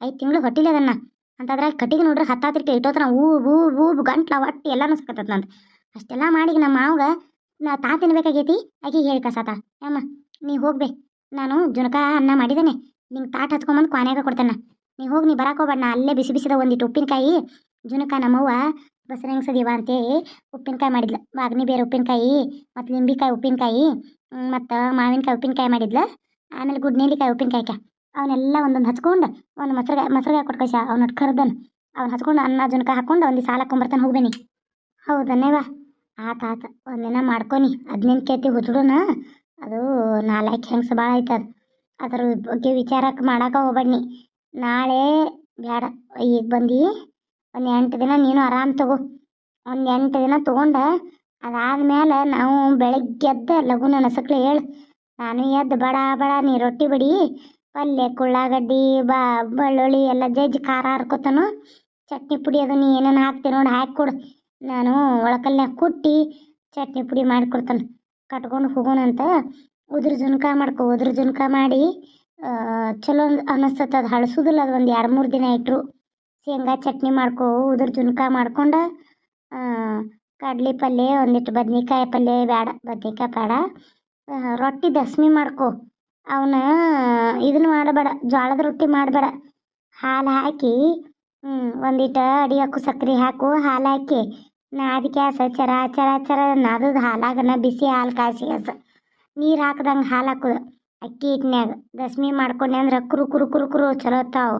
ಐದು ತಿಂಗಳು ಹೊಟ್ಟಿಲ್ಲ ಅದನ್ನ. ಅಂತಂದ್ರೆ ಕಟ್ಟಿಗೆ ನೋಡ್ರಿ ಹತ್ತಾತ್ರಿಕೆ ಇಟ್ಟೋತ್ರ ಊ ಹೂ ಹೂ ಗಂಟ್ಲ ಒಟ್ಟು ಎಲ್ಲನೂ ಸಕತ್ತದ ನಂದು. ಅಷ್ಟೆಲ್ಲ ಮಾಡಿ ನಮ್ಮ ಮಾವಗ, ನಾ ತಾ ತಿನ್ಬೇಕಾಗೈತಿ? ಆಕಿ ಹೇಳಿ ಕಸಾತ ಅಮ್ಮ, ನೀ ಹೋಗ್ಬೇ. ನಾನು ಜುನಕ ಅನ್ನ ಮಾಡಿದ್ದೇನೆ. ನಿಂಗೆ ತಾಟ್ ಹತ್ಕೊಂಬಂದು ಕ್ವಾನ್ಯಾಗ ಕೊಡ್ತೇನೆ. ನೀ ಹೋಗಿ, ನೀ ಬರಕ್ಕೆ ನಾ ಅಲ್ಲೇ ಬಿಸಿ ಬಿಸಿದ ಒಂದಿಟ್ಟು ಉಪ್ಪಿನಕಾಯಿ, ಜುನಕ ನಮ್ಮವ್ವ ಬಸರ ಹೆಂಗ್ಸದೀವ ಅಂತೇಳಿ ಉಪ್ಪಿನಕಾಯಿ ಮಾಡಿದ್ಲು. ವಾಗ್ನಿ ಬೇರೆ ಉಪ್ಪಿನಕಾಯಿ, ಮತ್ತು ಲಿಂಬಿಕಾಯಿ ಉಪ್ಪಿನಕಾಯಿ ಮತ್ತು ಮಾವಿನಕಾಯಿ ಉಪ್ಪಿನಕಾಯಿ ಮಾಡಿದ್ಲು. ಆಮೇಲೆ ಗುಡ್ ನೀಲಿಕಾಯಿ ಉಪ್ಪಿನಕಾಯಿಕ. ಅವನ್ನೆಲ್ಲ ಒಂದೊಂದು ಹಚ್ಕೊಂಡು ಒಂದು ಮೊಸರು ಮೊಸರುಗಾಯಿ ಕೊಟ್ಟು ಕಳ್ಸ ಅವ್ನ ಕರ್ದನ್. ಅವ್ನು ಹಚ್ಕೊಂಡು ಅನ್ನ, ಜುನಕ ಹಾಕೊಂಡು ಒಂದು ಸಾಲ ಕೊಂಬರ್ತಾನೆ ಹೋಗ್ಬೇನಿ. ಹೌದನ್ನೇವ ಆತ ಆತ. ಒಂದಿನ ಮಾಡ್ಕೊನಿ. ಹದಿನೆಂಟು ಕೆತ್ತಿ ಹುಚ್ಚುಡುನ ಅದು ನಾಲ್ಕು ಹೆಂಗ್ಸ ಭಾಳ ಆಯ್ತದ ಅದ್ರ ಬಗ್ಗೆ ವಿಚಾರಕ್ಕೆ ಮಾಡಕ್ಕೆ ಹೋಗ್ಬೇಡಿ ನಾಳೆ ಬೇಡ ಈಗ ಬಂದು ಒಂದು ಎಂಟು ದಿನ ನೀನು ಆರಾಮ್ ತಗೋ. ಒಂದು ಎಂಟು ದಿನ ತೊಗೊಂಡು ಅದಾದ್ಮೇಲೆ ನಾವು ಬೆಳಗ್ಗೆ ಎದ್ದು ಲಘುನ ನಸಕ್ಲೆ ಹೇಳು. ನಾನು ಎದ್ದು ಬಡ ಬಡ ನೀ ರೊಟ್ಟಿ ಬಡಿ, ಪಲ್ಯ ಕುಳ್ಳಾಗಡ್ಡಿ ಬಾ ಬೆಳ್ಳುಳ್ಳಿ ಎಲ್ಲ ಜಜ್ಜಿ ಖಾರ ಹರ್ಕೊತಾನು. ಚಟ್ನಿ ಪುಡಿ ಅದು ನೀ ಏನೇನು ಹಾಕ್ತೀನಿ ನೋಡಿ ಹಾಕ್ಕೊಡು. ನಾನು ಒಳಕಲ್ನ್ಯಾಗ ಕುಟ್ಟಿ ಚಟ್ನಿ ಪುಡಿ ಮಾಡಿಕೊಡ್ತಾನೆ. ಕಟ್ಕೊಂಡು ಹೋಗೋಣಂತ ಉದ್ರ ಜುನ್ಕ ಮಾಡ್ಕೊ, ಉದ್ರ ಜುನ್ಕ ಮಾಡಿ ಚಲೋ ಅನ್ನಿಸ್ತದೆ ಅದು ಹಳಸೋದಿಲ್ಲ ಅದು ಒಂದು ಎರಡು ಮೂರು ದಿನ ಇಟ್ಟರು ಶೇಂಗಾ ಚಟ್ನಿ ಮಾಡ್ಕೋ, ಉದ್ರ ಜುನ್ಕ ಮಾಡ್ಕೊಂಡು ಕಡ್ಲೆ ಪಲ್ಯ ಒಂದಿಟ್ಟು ಬದ್ನಿಕಾಯಿ ಪಲ್ಯ ಬೇಡ ಬದ್ನಿಕಾಯಿ ಬೇಡ ರೊಟ್ಟಿ ದಸ್ಮಿ ಮಾಡ್ಕೊ. ಅವನ್ನ ಇದನ್ನು ಮಾಡಬೇಡ ಜೋಳದ ರೊಟ್ಟಿ ಮಾಡಬೇಡ. ಹಾಲು ಹಾಕಿ ಒಂದಿಟ್ಟು ಅಡಿ ಹಾಕು ಸಕ್ಕರೆ ಹಾಕು, ಹಾಲು ಹಾಕಿ ನಾದಿ ಕ್ಯಾಸ ಚರ ಚರ ಚರ, ನಾದದ ಹಾಲಾಗನ ಬಿಸಿ ಹಾಲು ಕಾಸಿ ಗ್ಯಾಸ ನೀರು ಹಾಕ್ದಂಗೆ ಹಾಲು ಹಾಕೋದು. ಅಕ್ಕಿ ಹಿಟ್ನ್ಯಾಗ ದಶಮಿ ಮಾಡ್ಕೊಂಡೆ ಅಂದ್ರೆ ಕುರು ಕುರು ಕುರು ಕುರು ಚಲೋ ಹೊತ್ತಾವು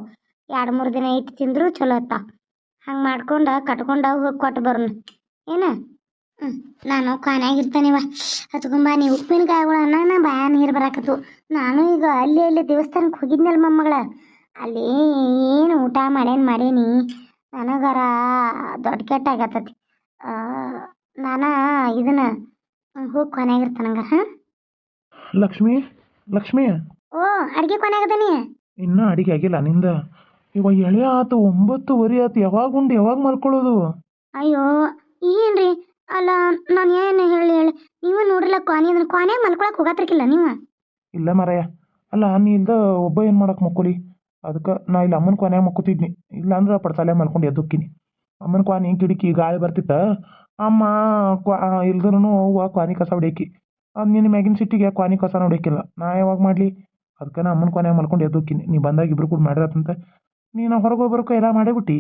ಎರಡು, ಮೂರು ದಿನ ಇಟ್ಟು ತಿಂದರೂ ಚಲೋ ಹೊತ್ತಾವ ಹಂಗೆ ಮಾಡ್ಕೊಂಡು ಕಟ್ಕೊಂಡು ಹೋಗಿ ಕೊಟ್ಟು ಬರೋಣ ಏನು? ನಾನು ಕಾನ್ಯಾಗ ಹತ್ಕೊಂಬ ನೀ ಉಪ್ಪಿನಕಾಯಿಗಳನ್ನ ಬಾಯ ನೀರು ಬರಾಕತ್ತು. ನಾನು ಈಗ ಅಲ್ಲಿ ಅಲ್ಲಿ ದೇವಸ್ಥಾನಕ್ಕೆ ಹೋಗಿದ್ನಲ್ಲ ಮೊಮ್ಮಗಳ. ಅಲ್ಲಿ ಏನು ಊಟ ಮಾಡೇನು ಮಾಡೇನಿ? ನನಗರ ದೊಡ್ಡ ಕೆಟ್ಟ ಆಗತ್ತತಿ. ನಾನು ಇದನ್ನ ಹೋಗಿ ಕೊನೆಗೆ ಇರ್ತಾನಂಗ ಹಾಂ? ಲಕ್ಷ್ಮಿ ಲಕ್ಷ್ಮಿ. ಓ ಅಡುಗೆ ಕೊನೆಯಾಗದನಿ ಇನ್ನೂ ಅಡಿಗೆ ಆಗಿಲ್ಲ ನಿಂದ. ಇವ ಎಳೆ ಆತು ಒಂಬತ್ತುವರೆ ಆತು ಯಾವಾಗ ಉಂಡು ಯಾವಾಗ ಮಲ್ಕೊಳ್ಳೋದು ಅಯ್ಯೋ ಏನ್ರಿ? ಅಲ್ಲ ನಾನು ಏನು ಹೇಳಿ ಹೇಳಿ. ನೀವು ನೋಡ್ರಲ್ಲ ಕೊನೆ ಅದನ್ನ ಕೊನೆ ಮಲ್ಕೊಳಕ್ಕೆ ಹೋಗತ್ತಿರ್ಕಿಲ್ಲ ನೀವು? ಇಲ್ಲ ಮಾರಾಯ. ಅಲ್ಲ ನೀ ಇಲ್ದ ಒಬ್ಬ ಏನು ಮಾಡಕ್ಕೆ ಮಕ್ಕೋಲಿ? ಅದಕ್ಕೆ ನಾ ಇಲ್ಲಿ ಅಮ್ಮನ ಕೊನೆಯಾಗ ಮಕ್ಕೋತಿದ್ನಿ. ಇಲ್ಲ ಅಂದ್ರೆ ಪಡ್ಸಾಲೆ ಮಲ್ಕೊಂಡು ಎದ್ದೊಕ್ಕಿನಿ ಅಮ್ಮನ ಕ್ವಾನಿ ಕಿಟಕಿ ಗಾಳಿ ಬರ್ತಿತ್ತ? ಅಮ್ಮ ಕ್ವಾ ಇಲ್ದ್ರೂ ಅವ್ವ ಕ್ವಾನಿ ಕಸ ಹೊಡಿಯಾಕಿ. ಅದು ನಿನ್ನ ಮ್ಯಾಗಿನ ಸಿಟ್ಟಿಗೆ ಕ್ವಾನಿ ಕಸ ಹೊಡಿಯಕಿಲ್ಲ ನಾ ಯಾವಾಗ ಮಾಡಲಿ? ಅದಕ್ಕೆ ನಾ ಅಮ್ಮನ ಕೊನೆಯಾಗ ಮಲ್ಕೊಂಡು ಎದ್ದೋಕಿನಿ. ನೀ ಬಂದಾಗ ಇಬ್ರು ಕೂಡ ಮಾಡಿರತ್ತಂತ ನೀನು ಹೊರಗೆ ಬರೋಕೆ ಎಲ್ಲ ಮಾಡೇಬಿಟ್ಟು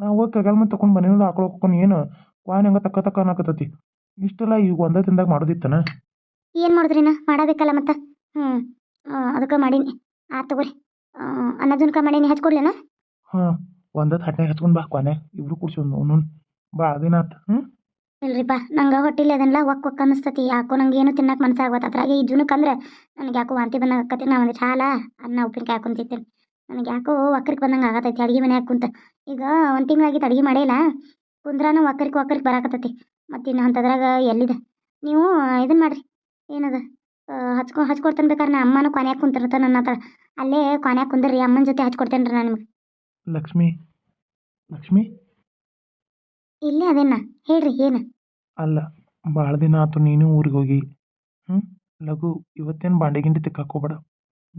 ನಾ ಹೋಗಿ ಕಗಲ್ ಮತ್ತು ತೊಗೊಂಡು ಮನೆಯಿಂದ ಹಾಕೊಳಕೊಂಡು ಏನು? ಕ್ವಾನಿ ಹಂಗೆ ತಕ್ಕ ತಕ್ಕ ಅನ್ನಕತ್ತತಿ. ಇಷ್ಟೆಲ್ಲ ಈಗ ಒಂದೇ ತಿಂದಾಗ ಮಾಡೋದಿತ್ತನ? ಏನು ಮಾಡಿದ್ರಿ ನಾ ಮಾಡಬೇಕಲ್ಲ ಮತ್ತೆ? ಹ್ಞೂ ಅದಕ್ಕೆ ಮಾಡೀನಿ. ಆ ತಗೋರಿ. ಅನ್ನದನ್ಕ ಮಾಡೀನಿ. ಹಚ್ಕೊಡ್ಲೇನ ಹಾಂ. ಒಂದೇ ತಟ್ಟೆ ಹಚ್ಕೊಂಡ್ ಬಾ ಕೊನೆ, ಇಬ್ರು ಕೂಡ್ಸಿ ಅವನು ಭಾಳ ದಿನ ಆತು ಹ್ಞೂ ನಂಗೆ ಹೊಟ್ಟಿಲಿ ಅದನ್ನೆಲ್ಲ ಒಕ್ ಒಕ್ ಅನಿಸ್ತತಿ ಯಾಕೋ ನಂಗೆ ಏನು ತಿನ್ನಕ್ಕೆ ಮನಸ್ಸಾಗ್ಬತ್ತ ಅದ್ರಾಗ ಈ ಅಂದ್ರೆ ನನಗೆ ಯಾಕೋ ವಾಂತಿ ಬಂದಂಗೆ ಅಕ್ಕತಿ ನಾ ಒಂದಿಟ್ಟು ಹಾಲ, ಅನ್ನ, ಉಪ್ಪಿನಕಾಯಿ ಕುಂತಿತ್ತೀನಿ ತಿಂತೀನಿ. ನನಗೆ ಯಾಕೋ ಒಕ್ಕರಿಗೆ ಬಂದಂಗ ಆಗತೈತಿ, ಅಡುಗೆ ಮನೆ ಕುಂತ. ಈಗ ಒಂದು ತಿಂಗಳಾಗಿತ್ತು ಅಡುಗೆ ಮಾಡಿಲ್ಲ ಕುಂದ್ರಾನು ಒಕ್ಕರಿಗೆ ಒಕ್ಕರಿಗೆ ಬರಾಕತ್ತೈತಿ. ಮತ್ತು ಇನ್ನು ಅಂಥದ್ರಾಗ ಎಲ್ಲಿದೆ? ನೀವು ಇದನ್ನ ಮಾಡ್ರಿ, ಏನದ? ಹಚ್ಕೊ, ಹಚ್ಕೊಡ್ತೇನೆ ಬೇಕಾದ್ರೆ ನಾ ಅಮ್ಮನೂ ಕೊನೆಯಾಗ ನನ್ನ ಹತ್ರ. ಅಲ್ಲೇ ಕೊನೆಯಾಗ ಕುಂದ್ರಿ, ಅಮ್ಮನ ಜೊತೆ ಹಚ್ಕೊಡ್ತೇನೆ ರೀ ನಾನು ನಿಮ್ಗೆ. ಲಕ್ಷ್ಮಿ? ಲಕ್ಷ್ಮಿ? ಇಲ್ಲ ಅದೇನ? ಹೇಳ್ರಿ ಏನು? ಅಲ್ಲ ಭಾಳ ದಿನ ಆತು ನೀನು ಊರಿಗೆ ಹೋಗಿ. ಹ್ಮ್? ಲಘು ಇವತ್ತೇನ್ ಬಾಂಡೆ ಗಿಂಡಿ ತಿಕ್ಕಾಕೋಬೇಡ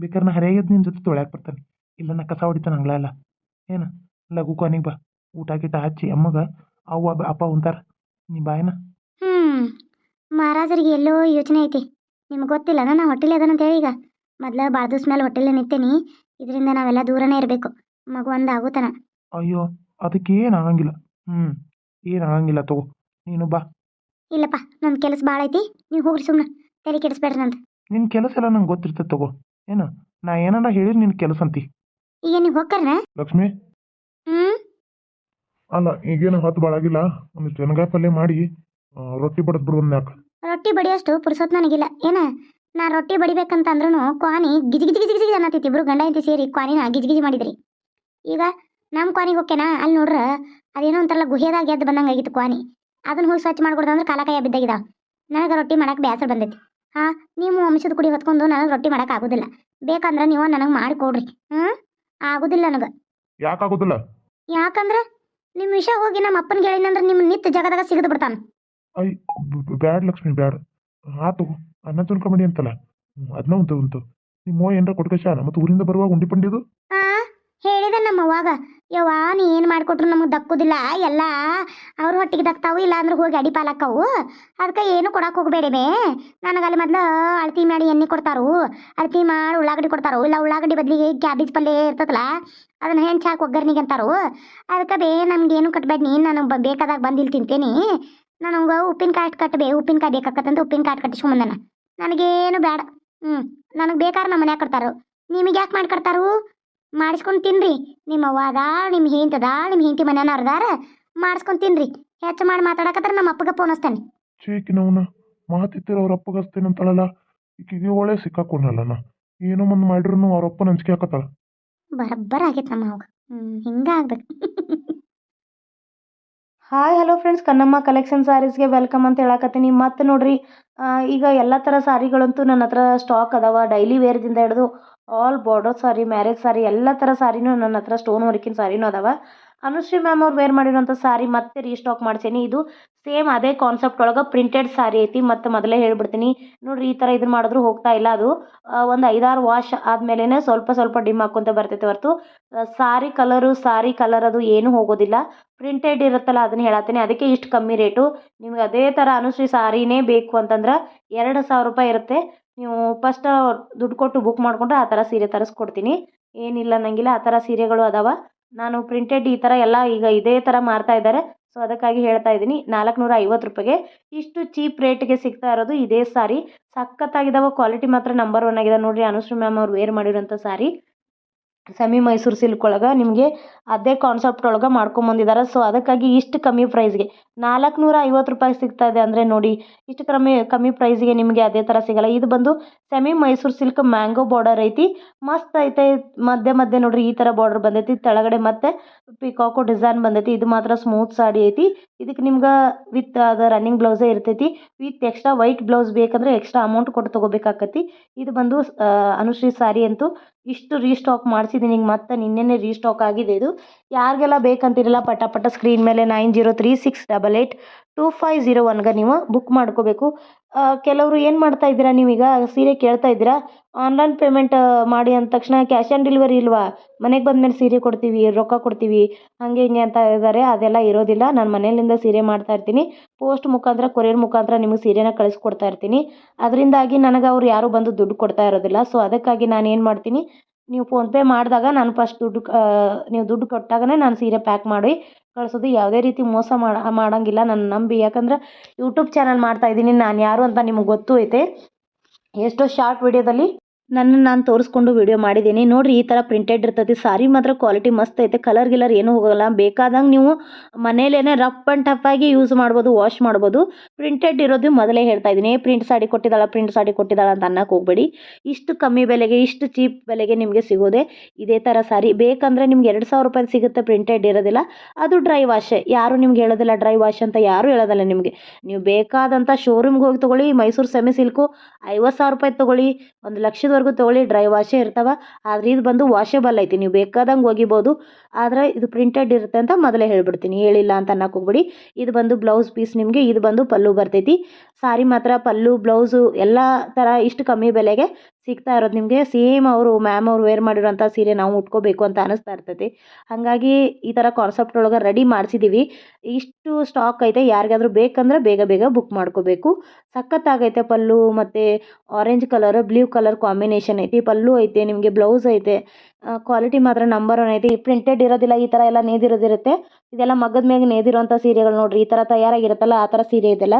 ಬೇಕಾದ್ರೆ ನಾ ಹರಿಯಾಗಿದ್ದು ನಿನ್ನ ಜೊತೆ ತೊಳ್ಯಾಕೆ ಬರ್ತಾನೆ. ಇಲ್ಲ ನಾ ಕಸ ಹೊಡಿತಾನೆ ಹಂಗ್ಲ ಅಲ್ಲ ಏನು? ಲಘು ಕೊನೆಗೆ ಬಾ. ಊಟ ಗೀಟ ಹಚ್ಚಿ ಅಮ್ಮಗ ಅವ್ವ ಬ- ಅಪ್ಪ ಉಂತಾರ. ನೀ ಬಾಯನ ಹ್ಮ್. ಮಹಾರಾಜರಿಗೆ ಎಲ್ಲೋ ಯೋಚನೆ ಐತಿ. ನಿಮ್ಗೆ ಗೊತ್ತಿಲ್ಲ ನಾ ಹೊಟ್ಟೆಲಿ ಅದಾನಂತ ಹೇಳಿ ಈಗ. ಮೊದ್ಲ ಭಾಳ ದಿವ್ಸ ಮೇಲೆ ಹೋಟೆಲ್ ನಿಂತೇನಿ. ಇದರಿಂದ ನಾವೆಲ್ಲ ದೂರನೇ ಇರಬೇಕು. ಮಗು ಒಂದು ಆಗುತ್ತಾನ ಅಯ್ಯೋ ಅದಕ್ಕೆ ಏನು ಆಗಂಗಿಲ್ಲ. ಹ್ಞೂ ಏನು ಆಗಂಗಿಲ್ಲ ತಗೋ ನೀನು ಬಾ. ಇಲ್ಲಪ್ಪ ನನ್ನ ಕೆಲಸ ಭಾಳ ಐತಿ ನೀವು ಹೋಗ್ರಿ ಸುಮ್ಮನೆ ತಲೆ ಕೆಡಿಸ್ಬೇಡ್ರಿ ನಂದು. ನಿನ್ನ ಕೆಲಸ ಎಲ್ಲ ನಂಗೆ ಗೊತ್ತಿರ್ತದೆ ತಗೋ. ಏನು ನಾ ಏನಾರ ಹೇಳಿದ್ರೆ ನಿನ್ನ ಕೆಲಸ ಅಂತಿ. ಈಗ ನೀವು ಹೋಗ್ಕರ್ನ? ಲಕ್ಷ್ಮಿ? ಹ್ಞೂ ಅಲ್ಲ ಈಗೇನು ಹೊತ್ತು ಬಾಳಾಗಿಲ್ಲ ಒಂದು ಎಣ್ಗಾಯಿ ಪಲ್ಯ ಮಾಡಿ ಆ, ರೊಟ್ಟಿ ಬಡದ್ ಬಿಡು ಒಂದು ಯಾಕೆ ರೊಟ್ಟಿ ಬಡಿಯಷ್ಟು ಪುರ್ಸೊತ್ ನನಗಿಲ್ಲ. ಏನ ನಾ ರೊಟ್ಟಿ ಬಡಿಬೇಕಂತ ಅಂದ್ರೂ ಕ್ವಾನಿ ಗಿಜಿ ಗಿಜಿ ಗಿಜಿ ಗಿಜಿ ಇಬ್ರು ಗಂಡ ಹೆಂಡತಿ ಸೇರಿ ಕ್ವಾನಿನ ಗಿಜಿ ಗಿಜಿ ಮಾಡಿದ್ರಿ. ಈಗ ನಮ್ಮ ಕ್ವಾನಿಗೆ ಓಕೆನಾ ಅಲ್ಲಿ ನೋಡ್ರ ಅದೇನೋ ಒಂಥರಲ್ಲ ಗುಹೆದಾಗ ಎದ್ದು ಬಂದಂಗೆ ಆಗಿತ್ತು ಕ್ವಾನಿ. ಅದನ್ನ ಹೋಗಿ ಸ್ವಚ್ಛ ಮಾಡ್ಕೊಡ್ದು ಅಂದ್ರೆ ಕಾಲ ಕೈಯ ಬಿದ್ದಾಗಿದಾವ ನನಗೆ ರೊಟ್ಟಿ ಮಾಡಕ್ಕೆ ಬೇಸರ ಬಂದೈತಿ. ಹಾಂ ನೀವು ಅಂಶದ ಕುಡಿ ಹೊತ್ಕೊಂಡು ನನಗೆ ರೊಟ್ಟಿ ಮಾಡಕ್ಕೆ ಆಗೋದಿಲ್ಲ. ಬೇಕಂದ್ರೆ ನೀವು ನನಗೆ ಮಾಡಿ ಕೊಡ್ರಿ. ಹ್ಞೂ ಆಗೋದಿಲ್ಲ ನನಗೆ. ಯಾಕಾಗೋದಿಲ್ಲ ಯಾಕಂದ್ರೆ ನಿಮ್ಮ ವಿಷಯ ಹೋಗಿ ನಮ್ಮ ಅಪ್ಪನ ಹೇಳಿನಂದ್ರೆ ನಿಮ್ಮ ನಿತ್ಯ ಜಗದಾಗ ಸಿಗದು ಬಿಡ್ತಾನೆ. ಐ ಬ್ಯಾಡ್ ಲಕ್ಷ್ಮಿ ಬ್ಯಾಡ್. ಆತು ಅನ್ನ ಮಾಡಿ ಅಂತಲ್ಲ. ಅದನ್ನ ಉಂಟು ಉಂಟು. ನಿಮ್ಮ ಏನರ ಕೊಟ್ಕಶ ಮತ್ತು ಊರಿಂದ ಬರುವಾಗ ಉಂಡಿ ಪಂಡಿದು? ಹೇಳಿದೆ ನಮ್ಮ ಅವಾಗ ಯವ್ವ, ನೀ ಏನು ಮಾಡಿಕೊಟ್ರು ನಮಗೆ ದಕ್ಕುದಿಲ್ಲ, ಎಲ್ಲ ಅವ್ರ ಹೊಟ್ಟಿಗೆ ದಕ್ತಾವು ಇಲ್ಲ ಅಂದ್ರೆ ಹೋಗಿ ಅಡಿ ಪಾಲಾಕ್ಕವು ಅದಕ್ಕೆ ಏನು ಕೊಡಕ್ಕೆ ಹೋಗಬೇಡಿ ಬೇ ನನಗೆ ಅಲ್ಲಿ ಮೊದ್ಲು ಅಳತಿ ಮಾಡಿ ಎಣ್ಣೆ ಕೊಡ್ತಾರು, ಅಳತಿ ಮಾಡಿ ಉಳ್ಳಾಗಡ್ಡಿ ಕೊಡ್ತಾರು. ಇಲ್ಲ, ಉಳ್ಳಾಗಡ್ಡಿ ಬದಲಿಗೆ ಕ್ಯಾಬೇಜ್ ಪಲ್ಯ ಇರ್ತದಲ್ಲ, ಅದನ್ನ ಹೆಂಚ್ ಹಾಕಿ ಒಗ್ಗರ್ನಿಗೆ ಅಂತಾರು. ಅದಕ್ಕೆ ಬೇ, ನಮ್ಗೆ ಏನು ಕಟ್ಬೇಡಿ ನೀನು ನನಗೆ ಬ, ಬೇಕಾದಾಗ ಬಂದು ಇಲ್ಲಿ ತಿಂತೀನಿ. ನನಗೆ ಉಪ್ಪಿನಕಾಯಿ ಕಟ್ಟಬೇ ಉಪ್ಪಿನಕಾಯಿ ಬೇಕಾಕತ್ತಂತ ಉಪ್ಪಿನಕಾಯಿ ಕಟ್ಟಿಸ್ಕೊಂಬಂದನ ನನಗೇನು ಬೇಡ ಹ್ಞೂ ನನಗೆ ಬೇಕಾದ್ರೆ ನಮ್ಮ ಮನ್ಯಾಗ ಕೊಡ್ತಾರು ನಿಮಗೆ ಯಾಕೆ ಮಾಡಿ ಕೊಡ್ತಾರು ಮಾಡಿಸ್ಕೊಂಡು ತಿನ್ರಿ. ನಿಮ್ಮ ಅವ್ವ ಅದಾಳ ನಿಮ್ಮ ಹೆಂಡತಿ ಅದಾಳ ನಿಮ್ಮ ಹೆಂಡತಿ ಮನ್ಯಾನ ಅರ್ದಾರ ಮಾಡಿಸ್ಕೊಂಡು ತಿನ್ರಿ. ಹೆಚ್ಚು ಮಾಡಿ ಮಾತಾಡಕತ್ತಾರ ನಮ್ಮ ಅಪ್ಪಗೆ ಫೋನ್ ಹಚ್ತಾನೆ. ಚೇಕಿನವನ ಮಾತಿತ್ತಿರ ಅವ್ರ ಅಪ್ಪಗೆ ಹಚ್ತೇನೆ ಅಂತಳಲ್ಲ ಈಕಿಗೆ ಒಳ್ಳೆ ಸಿಕ್ಕಾಕೊಂಡಲ್ಲ ನಾ ಏನೋ ಒಂದು ಮಾಡಿದ್ರು ಅವ್ರ ಅಪ್ಪನ ಹಂಚಿಕೆ ಹಾಕತ್ತಾಳ. ಬರಬ್ಬರ ಆಗೈತೆ ನಮ್ಮ ಅವಾಗ. ಹ್ಞೂ ಹಿಂಗೆ ಆಗ್ಬೇಕು. Hi hello friends Kannamma collection ಸ್ಯಾರೀಸ್ಗೆ welcome ಅಂತ ಹೇಳಕತ್ತೀನಿ. ಮತ್ತು ನೋಡ್ರಿ ಈಗ ಎಲ್ಲ ಥರ ಸಾರಿಗಳಂತೂ ನನ್ನ ಹತ್ರ ಸ್ಟಾಕ್ ಅದಾವ. ಡೈಲಿ ವೇರ್ದಿಂದ ಹಿಡಿದು all border sari marriage sari ಎಲ್ಲ ಥರ ಸಾರಿನೂ ನನ್ನ ಹತ್ರ ಸ್ಟೋನ್ ವರ್ಕಿನ ಸಾರಿನೂ ಅದಾವ. ಅನುಶ್ರೀ ಮ್ಯಾಮ್ ಅವ್ರು ವೇರ್ ಮಾಡಿರೋಂಥ ಸಾರಿ ಮತ್ತೆ ರೀಸ್ಟಾಕ್ ಮಾಡ್ಸೀನಿ. ಇದು ಸೇಮ್ ಅದೇ ಕಾನ್ಸೆಪ್ಟ್ ಒಳಗೆ ಪ್ರಿಂಟೆಡ್ ಸಾರಿ ಐತಿ. ಮತ್ತು ಮೊದಲೇ ಹೇಳ್ಬಿಡ್ತೀನಿ. ನೋಡಿರಿ, ಈ ಥರ ಇದನ್ನ ಮಾಡಿದ್ರು ಹೋಗ್ತಾ ಇಲ್ಲ ಅದು. ಒಂದು ಐದಾರು ವಾಶ್ ಆದಮೇಲೆ ಸ್ವಲ್ಪ ಸ್ವಲ್ಪ ಡಿಮ್ ಹಾಕ್ಕೊಂತ ಬರ್ತೈತೆ ಹೊರತು. ಸಾರಿ ಕಲರು ಸಾರಿ ಕಲರ್ ಅದು ಏನೂ ಹೋಗೋದಿಲ್ಲ. ಪ್ರಿಂಟೆಡ್ ಇರುತ್ತಲ್ಲ ಅದನ್ನ ಹೇಳತ್ತೀನಿ ಅದಕ್ಕೆ ಇಷ್ಟು ಕಮ್ಮಿ ರೇಟು ನಿಮ್ಗೆ ಅದೇ ಥರ ಅನುಶ್ರೀ ಸಾರಿನೇ ಬೇಕು ಅಂತಂದ್ರೆ ಎರಡು ಸಾವಿರ ರೂಪಾಯಿ ಇರುತ್ತೆ. ನೀವು ಫಸ್ಟ್ ದುಡ್ಡು ಕೊಟ್ಟು ಬುಕ್ ಮಾಡಿಕೊಂಡ್ರೆ ಆ ಥರ ಸೀರೆ ತರಿಸ್ಕೊಡ್ತೀನಿ. ಏನಿಲ್ಲ ಅನ್ನಂಗಿಲ್ಲ ಆ ಥರ ಸೀರೆಗಳು ಅದಾವ. ನಾನು ಪ್ರಿಂಟೆಡ್ ಈ ಥರ ಎಲ್ಲ ಈಗ ಇದೇ ಥರ ಮಾರ್ತಾ ಇದ್ದಾರೆ. ಸೊ ಅದಕ್ಕಾಗಿ ಹೇಳ್ತಾ ಇದ್ದೀನಿ ನಾಲ್ಕುನೂರ ಐವತ್ತು ರೂಪಾಯಿಗೆ ಇಷ್ಟು ಚೀಪ್ ರೇಟ್ಗೆ ಸಿಗ್ತಾ ಇರೋದು ಇದೇ ಸಾರಿ. ಸಖತ್ತಾಗಿದ್ದಾವೆ ಕ್ವಾಲಿಟಿ ಮಾತ್ರ ನಂಬರ್ ಒನ್ ಆಗಿದೆ. ನೋಡಿರಿ, ಅನುಶ್ರೀ ಮ್ಯಾಮ್ ಅವ್ರು ವೇರ್ ಮಾಡಿರೋಂಥ ಸಾರಿ. ಸೆಮಿ ಮೈಸೂರು ಸಿಲ್ಕ್ ಒಳಗೆ ನಿಮಗೆ ಅದೇ ಕಾನ್ಸೆಪ್ಟ್ ಒಳಗೆ ಮಾಡ್ಕೊಂಬಂದಿದ್ದಾರೆ. ಸೊ ಅದಕ್ಕಾಗಿ ಇಷ್ಟು ಕಮ್ಮಿ ಪ್ರೈಸ್ಗೆ ನಾಲ್ಕುನೂರ ಐವತ್ತು ರೂಪಾಯಿ ಸಿಗ್ತಾ ಇದೆ ಅಂದರೆ ನೋಡಿ, ಇಷ್ಟು ಕಮ್ಮಿ ಕಮ್ಮಿ ಪ್ರೈಸ್ಗೆ ನಿಮಗೆ ಅದೇ ಥರ ಸಿಗಲ್ಲ. ಇದು ಬಂದು semi Mysore silk mango border ಐತಿ. ಮಸ್ತ್ ಐತೆ, ಮಧ್ಯೆ ಮಧ್ಯೆ ನೋಡ್ರಿ ಈ ಥರ ಬಾರ್ಡರ್ ಬಂದೈತಿ. ತೆಳಗಡೆ ಮತ್ತೆ ಪಿಕಾಕೋ ಡಿಸೈನ್ ಬಂದೈತಿ. ಇದು ಮಾತ್ರ ಸ್ಮೂತ್ ಸಾಡಿ ಐತಿ. ಇದಕ್ಕೆ ನಿಮ್ಗೆ ವಿತ್ ಅದು ರನ್ನಿಂಗ್ ಬ್ಲೌಸೇ ಇರ್ತೈತಿ. ವಿತ್ ಎಕ್ಸ್ಟ್ರಾ ವೈಟ್ ಬ್ಲೌಸ್ ಬೇಕಂದ್ರೆ ಎಕ್ಸ್ಟ್ರಾ ಅಮೌಂಟ್ ಕೊಟ್ಟು ತೊಗೋಬೇಕಾಕತಿ ಇದು ಬಂದು ಅನುಶ್ರೀ ಸಾರಿ ಅಂತೂ ಇಷ್ಟು ರೀಸ್ಟಾಕ್ ಮಾಡಿಸಿದ್ದೀನಿ. ಈಗ ಮತ್ತೆ ನಿನ್ನೆನೇ ರೀಸ್ಟಾಕ್ ಆಗಿದೆ ಇದು. ಯಾರಿಗೆಲ್ಲ ಬೇಕಂತಿರಲ್ಲ, ಪಟ ಪಟ ಸ್ಕ್ರೀನ್ ಮೇಲೆ nine zero three six double eight two five zero ಒನ್ಗೆ ನೀವು ಬುಕ್ ಮಾಡ್ಕೋಬೇಕು. ಕೆಲವರು ಏನು ಮಾಡ್ತಾ ಇದ್ದೀರಾ ನೀವೀಗ? ಸೀರೆ ಕೇಳ್ತಾ ಇದ್ದೀರಾ? ಆನ್ಲೈನ್ ಪೇಮೆಂಟ್ ಮಾಡಿ ಅಂದ ತಕ್ಷಣ ಕ್ಯಾಶ್ ಆನ್ ಡೆಲಿವರಿ ಇಲ್ವಾ? ಮನೆಗೆ ಬಂದಮೇಲೆ ಸೀರೆ ಕೊಡ್ತೀವಿ, ರೊಕ್ಕ ಕೊಡ್ತೀವಿ, ಹಾಗೆ ಹಿಂಗೆ ಅಂತ ಇದ್ದಾರೆ ಅದೆಲ್ಲ ಇರೋದಿಲ್ಲ. ನಾನು ಮನೆಯಲ್ಲಿಂದ ಸೀರೆ ಮಾಡ್ತಾ ಇರ್ತೀನಿ. ಪೋಸ್ಟ್ ಮುಖಾಂತರ ಕೊರಿಯರ್ ಮುಖಾಂತರ ನಿಮಗೆ ಸೀರೆನ ಕಳಿಸ್ಕೊಡ್ತಾ ಇರ್ತೀನಿ. ಅದರಿಂದಾಗಿ ನನಗೆ ಅವ್ರು ಯಾರೂ ಬಂದು ದುಡ್ಡು ಕೊಡ್ತಾ ಇರೋದಿಲ್ಲ. ಸೊ ಅದಕ್ಕಾಗಿ ನಾನು ಏನು ಮಾಡ್ತೀನಿ? ನೀವು ಫೋನ್ಪೇ ಮಾಡಿದಾಗ ನಾನು ಫಸ್ಟ್ ದುಡ್ಡು ನೀವು ದುಡ್ಡು ಕೊಟ್ಟಾಗನೇ ನಾನು ಸೀರೆ ಪ್ಯಾಕ್ ಮಾಡಿ ಕಳಿಸೋದು ಯಾವುದೇ ರೀತಿ ಮೋಸ ಮಾಡ, ಮಾಡೋಂಗಿಲ್ಲ ನನ್ನ ನಂಬಿ. ಯಾಕಂದ್ರೆ ಯೂಟ್ಯೂಬ್ ಚಾನಲ್ ಮಾಡ್ತಾ ಇದ್ದೀನಿ. ನಾನು ಯಾರು ಅಂತ ನಿಮಗೆ ಗೊತ್ತು ಐತೆ ಎಷ್ಟೋ ಶಾರ್ಟ್ ವಿಡಿಯೋದಲ್ಲಿ ನನ್ನನ್ನು ನಾನು ತೋರಿಸ್ಕೊಂಡು ವಿಡಿಯೋ ಮಾಡಿದ್ದೀನಿ ನೋಡಿರಿ ಈ ಥರ ಪ್ರಿಂಟೆಡ್ ಇರ್ತೈತಿ. ಸಾರಿ ಮಾತ್ರ ಕ್ವಾಲಿಟಿ ಮಸ್ತ್ ಐತೆ. ಕಲರ್ ಗಿಲರ್ ಏನೂ ಹೋಗೋಲ್ಲ. ಬೇಕಾದಂಗೆ ನೀವು ಮನೇಲೇ ರಫ್ ಆ್ಯಂಡ್ ಟಫ್ ಆಗಿ ಯೂಸ್ ಮಾಡ್ಬೋದು ವಾಶ್ ಮಾಡ್ಬೋದು. ಪ್ರಿಂಟೆಡ್ ಇರೋದು ಮೊದಲೇ ಹೇಳ್ತಾ ಇದ್ದೀನಿ. ಪ್ರಿಂಟ್ ಸಾಡಿ ಕೊಟ್ಟಿದ್ದಾಳ ಪ್ರಿಂಟ್ ಸಾಡಿ ಕೊಟ್ಟಿದ್ದಾಳ ಅಂತ ಅನ್ನಕ್ಕೆ ಹೋಗಬೇಡಿ. ಇಷ್ಟು ಕಮ್ಮಿ ಬೆಲೆಗೆ, ಇಷ್ಟು ಚೀಪ್ ಬೆಲೆಗೆ ನಿಮಗೆ ಸಿಗೋದೆ ಇದೇ ಥರ ಸಾರಿ. ಬೇಕಂದರೆ ನಿಮ್ಗೆ ಎರಡು ಸಾವಿರ ರೂಪಾಯಿ ಸಿಗುತ್ತೆ ಪ್ರಿಂಟೆಡ್ ಇರೋದಿಲ್ಲ. ಅದು ಡ್ರೈ ವಾಶ್ ಯಾರು ನಿಮ್ಗೆ ಹೇಳೋದಿಲ್ಲ ಡ್ರೈ ವಾಶ್ ಅಂತ ಯಾರೂ ಹೇಳೋದಿಲ್ಲ ನಿಮಗೆ. ನೀವು ಬೇಕಾದಂಥ ಶೋರೂಮ್ಗೆ ಹೋಗಿ ತೊಗೊಳ್ಳಿ ಮೈಸೂರು ಸೆಮಿ ಸಿಲ್ಕು ಐವತ್ತು ಸಾವಿರ ರೂಪಾಯಿ ತೊಗೊಳ್ಳಿ, ಒಂದು ಲಕ್ಷದವರೆಗೂ ತೊಗೊಳ್ಳಿ ಡ್ರೈ ವಾಶೇ ಇರ್ತಾವೆ. ಆದರೆ ಇದು ಬಂದು ವಾಷೇಬಲ್ ಐತಿ. ನೀವು ಬೇಕಾದಂಗೆ ಒಗಿಬೋದು ಆದರೆ ಇದು ಪ್ರಿಂಟೆಡ್ ಇರುತ್ತೆ ಅಂತ ಮೊದಲೇ ಹೇಳ್ಬಿಡ್ತೀನಿ. ಹೇಳಿಲ್ಲ ಅಂತ ಅನ್ನಕ್ಕೆ ಹೋಗ್ಬೇಡಿ. ಇದು ಬಂದು ಬ್ಲೌಸ್ ಪೀಸ್ ನಿಮಗೆ, ಇದು ಬಂದು ಪಲ್ಲು ಬರ್ತೈತಿ. ಸಾರಿ ಮಾತ್ರ, ಪಲ್ಲು ಬ್ಲೌಸು ಎಲ್ಲ ಥರ ಇಷ್ಟು ಕಮ್ಮಿ ಬೆಲೆಗೆ ಸಿಗ್ತಾ ಇರೋದು ನಿಮಗೆ. ಸೇಮ್ ಅವರು ಮ್ಯಾಮ್ ಅವ್ರು ವೇರ್ ಮಾಡಿರೋಂಥ ಸೀರೆ ನಾವು ಉಟ್ಕೋಬೇಕು ಅಂತ ಅನಿಸ್ತಾ ಇರ್ತೈತಿ. ಹಾಗಾಗಿ ಈ ಥರ ಕಾನ್ಸೆಪ್ಟ್ ಒಳಗೆ ರೆಡಿ ಮಾಡಿಸಿದ್ದೀವಿ ಇಷ್ಟು ಸ್ಟಾಕ್ ಐತೆ, ಯಾರಿಗಾದ್ರೂ ಬೇಕಂದ್ರೆ ಬೇಗ ಬೇಗ ಬುಕ್ ಮಾಡ್ಕೋಬೇಕು. ಸಖತ್ತಾಗೈತೆ ಪಲ್ಲು, ಮತ್ತು orange colour blue colour combination ಐತಿ. ಪಲ್ಲು ಐತೆ, ನಿಮಗೆ ಬ್ಲೌಸ್ ಐತೆ. ಕ್ವಾಲಿಟಿ ಮಾತ್ರ ನಂಬರ್ ಒನ್ ಐತಿ. ಪ್ರಿಂಟೆಡ್ ಇರೋದಿಲ್ಲ, ಈ ಥರ ಎಲ್ಲ ನೇದಿರೋದಿರುತ್ತೆ. ಇದೆಲ್ಲ ಮಗದ ಮೇಲೆ ನೇದಿರೋಂಥ ಸೀರೆಗಳು ನೋಡಿರಿ, ಈ ಥರ ತಯಾರಾಗಿರುತ್ತಲ್ಲ, ಆ ಥರ ಸೀರೆ ಇದೆಲ್ಲ.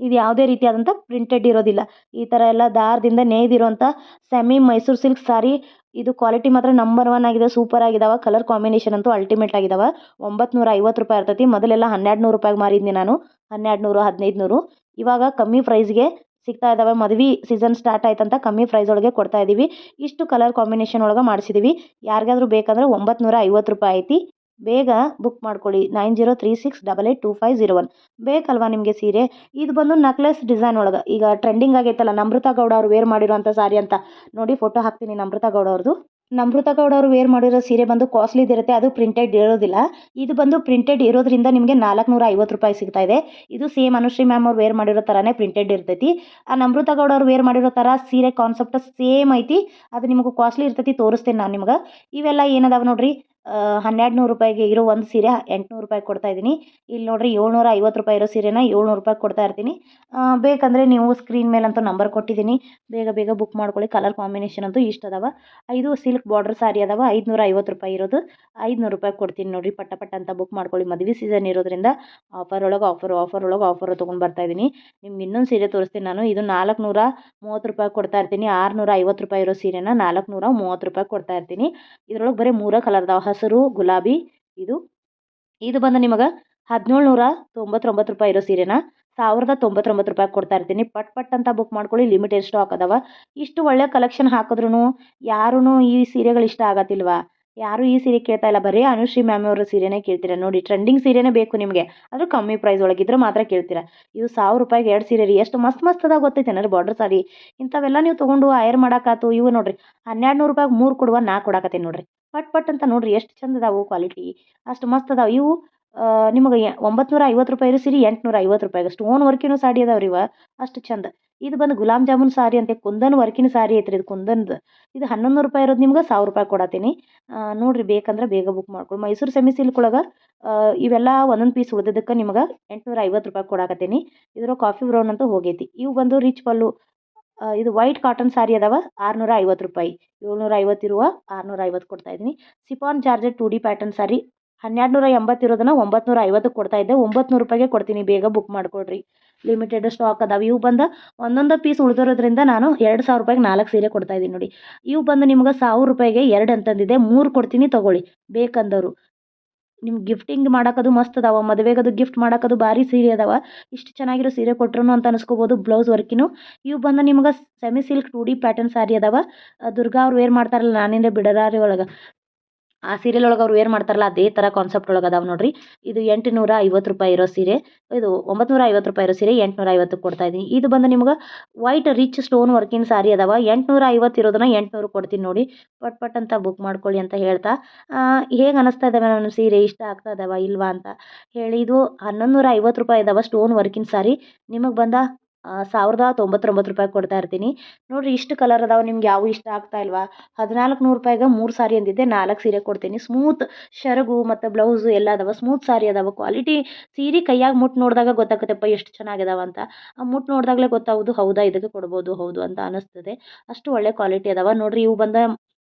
ಇದು ಯಾವುದೇ ರೀತಿಯಾದಂಥ ಪ್ರಿಂಟೆಡ್ ಇರೋದಿಲ್ಲ. ಈ ಥರ ಎಲ್ಲ ದಾರದಿಂದ ನೇಯ್ದಿರೋಂಥ ಸೆಮಿ ಮೈಸೂರು ಸಿಲ್ಕ್ ಸಾರಿ ಇದು ಕ್ವಾಲಿಟಿ ಮಾತ್ರ ನಂಬರ್ ಒನ್ ಆಗಿದೆ ಸೂಪರ್ ಆಗಿದಾವೆ. ಕಲರ್ ಕಾಂಬಿನೇಷನ್ ಅಂತೂ ಅಲ್ಟಿಮೇಟ್ ಆಗಿದಾವ. ಒಂಬತ್ತು ನೂರ ಐವತ್ತು ರೂಪಾಯಿ ಇರ್ತೈತಿ. ಮೊದಲೆಲ್ಲ ಹನ್ನೆರಡು ನೂರು ರೂಪಾಯಿಗೆ ಮಾರಿದ್ನಿ ನಾನು. ಹನ್ನೆರಡು ನೂರು ಹದಿನೈದು ನೂರು ಇವಾಗ ಕಮ್ಮಿ ಪ್ರೈಸ್ಗೆ ಸಿಗ್ತಾ ಇದ್ದಾವೆ ಮದುವೆ ಸೀಸನ್ ಸ್ಟಾರ್ಟ್ ಆಯ್ತಂತ ಕಮ್ಮಿ ಪ್ರೈಸ್ ಒಳಗೆ ಕೊಡ್ತಾ ಇದ್ದೀವಿ ಇಷ್ಟು ಕಲರ್ ಕಾಂಬಿನೇಷನ್ ಒಳಗೆ ಮಾಡಿಸಿದ್ದೀವಿ ಯಾರಿಗಾದ್ರೂ ಬೇಕಂದ್ರೆ ಒಂಬತ್ತು ಐವತ್ತು ರೂಪಾಯಿ ಐತಿ. ಬೇಗ ಬುಕ್ ಮಾಡ್ಕೊಳ್ಳಿ. Nine zero three six double eight two five zero one. ಬೇಕಲ್ವಾ ನಿಮಗೆ ಸೀರೆ? ಇದು ಬಂದು ನಕ್ಲೆಸ್ ಡಿಸೈನ್ ಒಳಗೆ. ಈಗ ಟ್ರೆಂಡಿಂಗ್ ಆಗೈತಲ್ಲ ನಮೃತ ಗೌಡ ಅವ್ರು ವೇರ್ ಮಾಡಿರುವಂಥ ಸಾರಿ ಅಂತ. ನೋಡಿ ಫೋಟೋ ಹಾಕ್ತೀನಿ ನಮೃತ ಗೌಡ ಅವ್ರದ್ದು ನಮ್ರತಾ ಗೌಡ ಅವರು ವೇರ್ ಮಾಡಿರೋ ಸೀರೆ ಬಂದು ಕಾಸ್ಟ್ಲಿದು ಇರುತ್ತೆ ಅದು ಪ್ರಿಂಟೆಡ್ ಇರೋದಿಲ್ಲ. ಇದು ಬಂದು ಪ್ರಿಂಟೆಡ್ ಇರೋದ್ರಿಂದ ನಿಮಗೆ ನಾಲ್ಕುನೂರ ಐವತ್ತು ರೂಪಾಯಿ ಸಿಗ್ತಾ ಇದೆ. ಇದು ಸೇಮ್ ಅನುಶ್ರೀ ಮ್ಯಾಮ್ ಅವ್ರು ವೇರ್ ಮಾಡಿರೋ ಥರನೇ ಪ್ರಿಂಟೆಡ್ ಇರ್ತೈತಿ. ಆ ನಮೃತ ಗೌಡ ಅವ್ರು ವೇರ್ ಮಾಡಿರೋ ಥರ ಸೀರೆ ಕಾನ್ಸೆಪ್ಟ್ ಸೇಮ್ ಐತಿ. ಅದು ನಿಮಗೆ ಕಾಸ್ಟ್ಲಿ ಇರ್ತೈತಿ, ತೋರಿಸ್ತೇನೆ ನಾನು ನಿಮ್ಗೆ. ಇವೆಲ್ಲ ಏನದಾವ ನೋಡ್ರಿ? ಹನ್ನೆರಡು ನೂರು ರೂಪಾಯಿಗೆ ಇರೋ ಒಂದು ಸೀರೆ ಎಂಟುನೂರು ರೂಪಾಯಿ ಕೊಡ್ತಾ ಇದ್ದೀನಿ. ಇಲ್ಲಿ ನೋಡ್ರಿ ಏಳ್ನೂರ ಐವತ್ತು ರೂಪಾಯಿ ಇರೋ ಸೀರೆನ ಏಳ್ನೂರು ರೂಪಾಯಿ ಕೊಡ್ತಾ ಇರ್ತೀನಿ. ಬೇಕಂದರೆ ನೀವು ಸ್ಕ್ರೀನ್ ಮೇಲಂತೂ ನಂಬರ್ ಕೊಟ್ಟಿದ್ದೀನಿ. ಬೇಗ ಬೇಗ ಬುಕ್ ಮಾಡ್ಕೊಳ್ಳಿ. ಕಲರ್ ಕಾಂಬಿನೇಷನ್ ಅಂತೂ ಇಷ್ಟು ಅದಾವ. ಐದು ಸಿಲ್ಕ್ ಬಾರ್ಡರ್ ಸಾರಿ ಅದಾವ. ಐದುನೂರ ಐವತ್ತು ರೂಪಾಯಿ ಇರೋದು. ಐದುನೂರು ರೂಪಾಯಿ ಕೊಡ್ತೀನಿ ನೋಡಿರಿ. ಪಟ್ಟ ಪಟ್ಟ ಅಂತ ಬುಕ್ ಮಾಡ್ಕೊಳ್ಳಿ. ಮದುವೆ ಸೀಸನ್ ಇರೋದ್ರಿಂದ ಆಫರ್ ಒಳಗೆ ಆಫರ್ ಆಫರ್ ಒಳಗೆ ಆಫರ್ ತೊಗೊಂಡು ಬರ್ತಾ ಇದ್ದೀನಿ. ನಿಮ್ಗೆ ಇನ್ನೊಂದು ಸೀರೆ ತೋರಿಸ್ತೀನಿ ನಾನು. ಇದು ನಾಲ್ಕುನೂರ ಮೂವತ್ತು ರೂಪಾಯಿ ಕೊಡ್ತಾ ಇರ್ತೀನಿ. ಆರುನೂರ ಐವತ್ತು ರೂಪಾಯಿ ಇರೋ ಸೀರೆನ ನಾಲ್ಕುನೂರ ಮೂವತ್ತು ರೂಪಾಯಿ ಕೊಡ್ತಾ ಇರ್ತೀನಿ. ಇದ್ರೊಳಗೆ ಬರೀ ಮೂರೇ ಕಲರ್ ಅದಾವ. ಹಸಿರು ಗುಲಾಬಿ, ಇದು. ಇದು ಬಂದು ನಿಮಗೆ ಹದಿನೇಳು ನೂರ ತೊಂಬತ್ತೊಂಬತ್ತು ರೂಪಾಯಿ ಇರೋ ಸೀರೆನ ಸಾವಿರದ ತೊಂಬತ್ತೊಂಬತ್ತು ರೂಪಾಯಿ ಕೊಡ್ತಾ ಇರ್ತೀನಿ. ಪಟ್ ಪಟ್ ಅಂತ ಬುಕ್ ಮಾಡ್ಕೊಳ್ಳಿ ಲಿಮಿಟೆಡ್ ಸ್ಟಾಕ್ ಅದಾವ. ಇಷ್ಟು ಒಳ್ಳೆ ಕಲೆಕ್ಷನ್ ಹಾಕಿದ್ರು ಯಾರೂ ಈ ಸೀರೆಗಳು ಇಷ್ಟ ಆಗತ್ತಿಲ್ವಾ? ಯಾರು ಈ ಸೀರೆ ಕೇಳ್ತಾ ಇಲ್ಲ? ಬರೀ ಅನುಶ್ರೀ ಮ್ಯಾಮ್ ಅವರ ಸೀರೆನೇ ಕೇಳ್ತೀರಾ. ನೋಡಿ ಟ್ರೆಂಡಿಂಗ್ ಸೀರೆನೇ ಬೇಕು ನಿಮಗೆ. ಅದು ಕಮ್ಮಿ ಪ್ರೈಸ್ ಒಳಗಿದ್ರೆ ಮಾತ್ರ ಕೇಳ್ತೀರಾ. ಇವು ಸಾವಿರ ರೂಪಾಯಿಗೆ ಎರಡು ಸೀರೆ ರೀ. ಎಷ್ಟು ಮಸ್ತ್ ಮಸ್ತ್ ಅದಾಗ ಗೊತ್ತೈತೇನ ಬಾರ್ಡರ್ ಸಾರಿ ಇಂಥವೆಲ್ಲ ನೀವು ತೊಗೊಂಡು ಐರ್ ಮಾಡೋಕ್ಕಾತು ಇವು ನೋಡಿರಿ ಹನ್ನೆರಡು ನೂರು ರೂಪಾಯಿಗೆ ಮೂರು ಕೊಡುವ, ನಾ ಕೊಡಾಕತ್ತೀನಿ ನೋಡ್ರಿ. ಪಟ್ ಪಟ್ ಅಂತ ನೋಡಿರಿ ಎಷ್ಟು ಚಂದ ಅದಾವು ಕ್ವಾಲಿಟಿ ಅಷ್ಟು ಮಸ್ತ್ ಅದಾವೆ. ಇವು ನಿಮಗೆ ಒಂಬತ್ತು ಐವತ್ತು ರೂಪಾಯಿ ಸೀರೆ ಎಂಟುನೂರ ಐವತ್ತು ರೂಪಾಯಿಗೆ ಸ್ಟೋನ್ ವರ್ಕಿನ ಸಾಡಿ ಅದಾವೆ ರೀ ಇವ. ಅಷ್ಟು ಚಂದ. ಇದು ಬಂದು ಗುಲಾಬ್ ಜಾಮೂನ್ ಸಾರಿ ಅಂತ ಕುಂದನ್ ವರ್ಕಿನ ಸಾರಿ ಐತ್ರಿ ಇದು ಕುಂದನ್ದು. ಇದು ಹನ್ನೊಂದು ರೂಪಾಯಿ ಇರೋದು ನಿಮ್ಗೆ, ಸಾವಿರ ರೂಪಾಯಿ ಕೊಡತ್ತೀನಿ. ನೋಡಿರಿ ಬೇಕಂದ್ರೆ ಬೇಗ ಬುಕ್ ಮಾಡ್ಕೊಳ್ಳಿ ಮೈಸೂರು ಸೆಮಿ ಸಿಲ್ಕ್ ಒಳಗೆ ಇವೆಲ್ಲ ಒಂದೊಂದು ಪೀಸ್ ಉಳಿದಿದ್ದಕ್ಕೆ ನಿಮ್ಗೆ ಎಂಟುನೂರ ಐವತ್ತು ರೂಪಾಯಿ ಕೊಡಾಕತ್ತೀನಿ. ಇದ್ರ ಕಾಫಿ ಬ್ರೌನ್ ಅಂತ ಹೋಗೈತಿ. ಇವು ಬಂದು ರಿಚ್ ಪಲ್ಲು ಇದು ವೈಟ್ ಕಾಟನ್ ಸಾರಿ ಅದಾವ ಆರುನೂರ ಐವತ್ತು ರೂಪಾಯಿ. ಏಳ್ನೂರ ಐವತ್ತಿರುವ ಆರುನೂರ ಐವತ್ತು ಕೊಡ್ತಾ ಇದ್ದೀನಿ. Chiffon georgette two D pattern sari ಹನ್ನೆರಡು ನೂರ ಎಂಬತ್ತಿರೋದನ್ನು ಒಂಬತ್ತು ನೂರ ಕೊಡ್ತಾ ಇದ್ದೆ. ಒಂಬತ್ತು ನೂರು ರೂಪಾಯಿಗೆ ಕೊಡ್ತೀನಿ, ಬೇಗ ಬುಕ್ ಮಾಡಿಕೊಡ್ರಿ. ಲಿಮಿಟೆಡ್ ಸ್ಟಾಕ್ ಅದಾವೆ. ಇವು ಬಂದು ಒಂದೊಂದು ಪೀಸ್ ಉಳಿದಿರೋದ್ರಿಂದ ನಾನು ಎರಡು ಸಾವಿರ ರೂಪಾಯಿಗೆ ನಾಲ್ಕು ಸೀರೆ ಕೊಡ್ತಾ ಇದ್ದೀನಿ ನೋಡಿ. ಇವು ಬಂದು ನಿಮ್ಗೆ ಸಾವಿರ ರೂಪಾಯಿಗೆ ಎರಡು ಅಂತಂದಿದೆ. ಮೂರು ಕೊಡ್ತೀನಿ, ತೊಗೊಳ್ಳಿ. ಬೇಕಂದವರು. ನಿಮ್ಗೆ ಗಿಫ್ಟಿಂಗ್ ಮಾಡೋಕ್ಕದು ಮಸ್ತ್ ಅದಾವ ಅದು ಗಿಫ್ಟ್ ಮಾಡೋಕ್ಕದು ಭಾರಿ ಸೀರೆ ಅದಾವ. ಇಷ್ಟು ಚೆನ್ನಾಗಿರೋ ಸೀರೆ ಕೊಟ್ರು ಅಂತ ಅನ್ಸ್ಕೋಬೋದು ಬ್ಲೌಸ್ ವರ್ಕಿನು. ಇವು ಬಂದು ನಿಮ್ಗೆ semi silk two D pattern sari ಅದಾವ. ದುರ್ಗಾ ಅವ್ರು ವೇರ್ ಮಾಡ್ತಾರಲ್ಲ, ನಾನಿಂದ ಬಿಡರಾರಿ ಒಳಗೆ. ಆ ಸೀರಿಯಲ್ ಒಳಗೆ ಅವ್ರು ವೇರ್ ಮಾಡ್ತಾರಲ್ಲ, ಅದೇ ಥರ ಕಾನ್ಸೆಪ್ಟ್ ಒಳಗೆ ಅದಾವೆ ನೋಡ್ರಿ. ಇದು ಎಂಟುನೂರ ಐವತ್ತು ರೂಪಾಯಿ ಇರೋ ಸೀರೆ. ಇದು ಒಂಬತ್ತು ಐವತ್ತು ರೂಪಾಯಿ ಇರೋ ಸೀರೆ ಎಂಟುನೂರ ಐವತ್ತು ಕೊಡ್ತಾ ಇದ್ದೀನಿ ಇದು ಬಂದು ನಿಮ್ಗೆ ವೈಟ್ ರಿಚ್ ಸ್ಟೋನ್ ವರ್ಕಿನ ಸಾರಿ ಅದಾವ. ಎಂಟುನೂರ ಐವತ್ತು ಇರೋದನ್ನ ಎಂಟುನೂರು ಕೊಡ್ತೀನಿ ನೋಡಿ. ಪಟ್ ಪಟ್ ಅಂತ ಬುಕ್ ಮಾಡ್ಕೊಳ್ಳಿ ಅಂತ ಹೇಳ್ತಾ ಹೇಗೆ ಅನಿಸ್ತಾ ಇದ್ದಾವೆ ನನ್ನ ಸೀರೆ? ಇಷ್ಟ ಆಗ್ತಾ ಇದಾವ ಇಲ್ವಾ ಅಂತ ಹೇಳಿ. ಇದು ಹನ್ನೊಂದು ನೂರ ಐವತ್ತು ರೂಪಾಯಿ ಇದಾವೆ ಸ್ಟೋನ್ ವರ್ಕಿನ ಸಾರಿ ನಿಮಗೆ ಬಂದ ಸಾವಿರದ ತೊಂಬತ್ತೊಂಬತ್ತು ರೂಪಾಯಿ ಕೊಡ್ತಾ ಇರ್ತೀನಿ. ನೋಡಿರಿ, ಇಷ್ಟು ಕಲರ್ ಅದಾವೆ, ನಿಮ್ಗೆ ಯಾವ ಇಷ್ಟ ಆಗ್ತಾ ಇಲ್ವಾ? ಹದಿನಾಲ್ಕು ನೂರು ರೂಪಾಯಿಗೆ ಮೂರು ಸಾರಿ ಅಂದಿದ್ದೆ, ನಾಲ್ಕು ಸೀರೆ ಕೊಡ್ತೀನಿ. ಸ್ಮೂತ್ ಶರಗು ಮತ್ತು ಬ್ಲೌಸು ಎಲ್ಲ ಅದಾವೆ ಸ್ಮೂತ್ ಸಾರಿ ಅದಾವೆ ಕ್ವಾಲಿಟಿ ಸೀರೆ ಕೈಯಾಗ ಮುಟ್ಟು ನೋಡಿದಾಗ ಗೊತ್ತಾಗುತ್ತೆಪ್ಪ ಎಷ್ಟು ಚೆನ್ನಾಗಿದಾವೆ ಅಂತ. ಆ ಮುಟ್ಟು ನೋಡಿದಾಗಲೇ ಗೊತ್ತಾಗೋದು ಹೌದಾ, ಇದಕ್ಕೆ ಕೊಡ್ಬೋದು, ಹೌದು ಅಂತ ಅನ್ನಿಸ್ತದೆ ಅಷ್ಟು ಒಳ್ಳೆ ಕ್ವಾಲಿಟಿ ಅದಾವೆ. ನೋಡಿರಿ, ಇವು ಬಂದ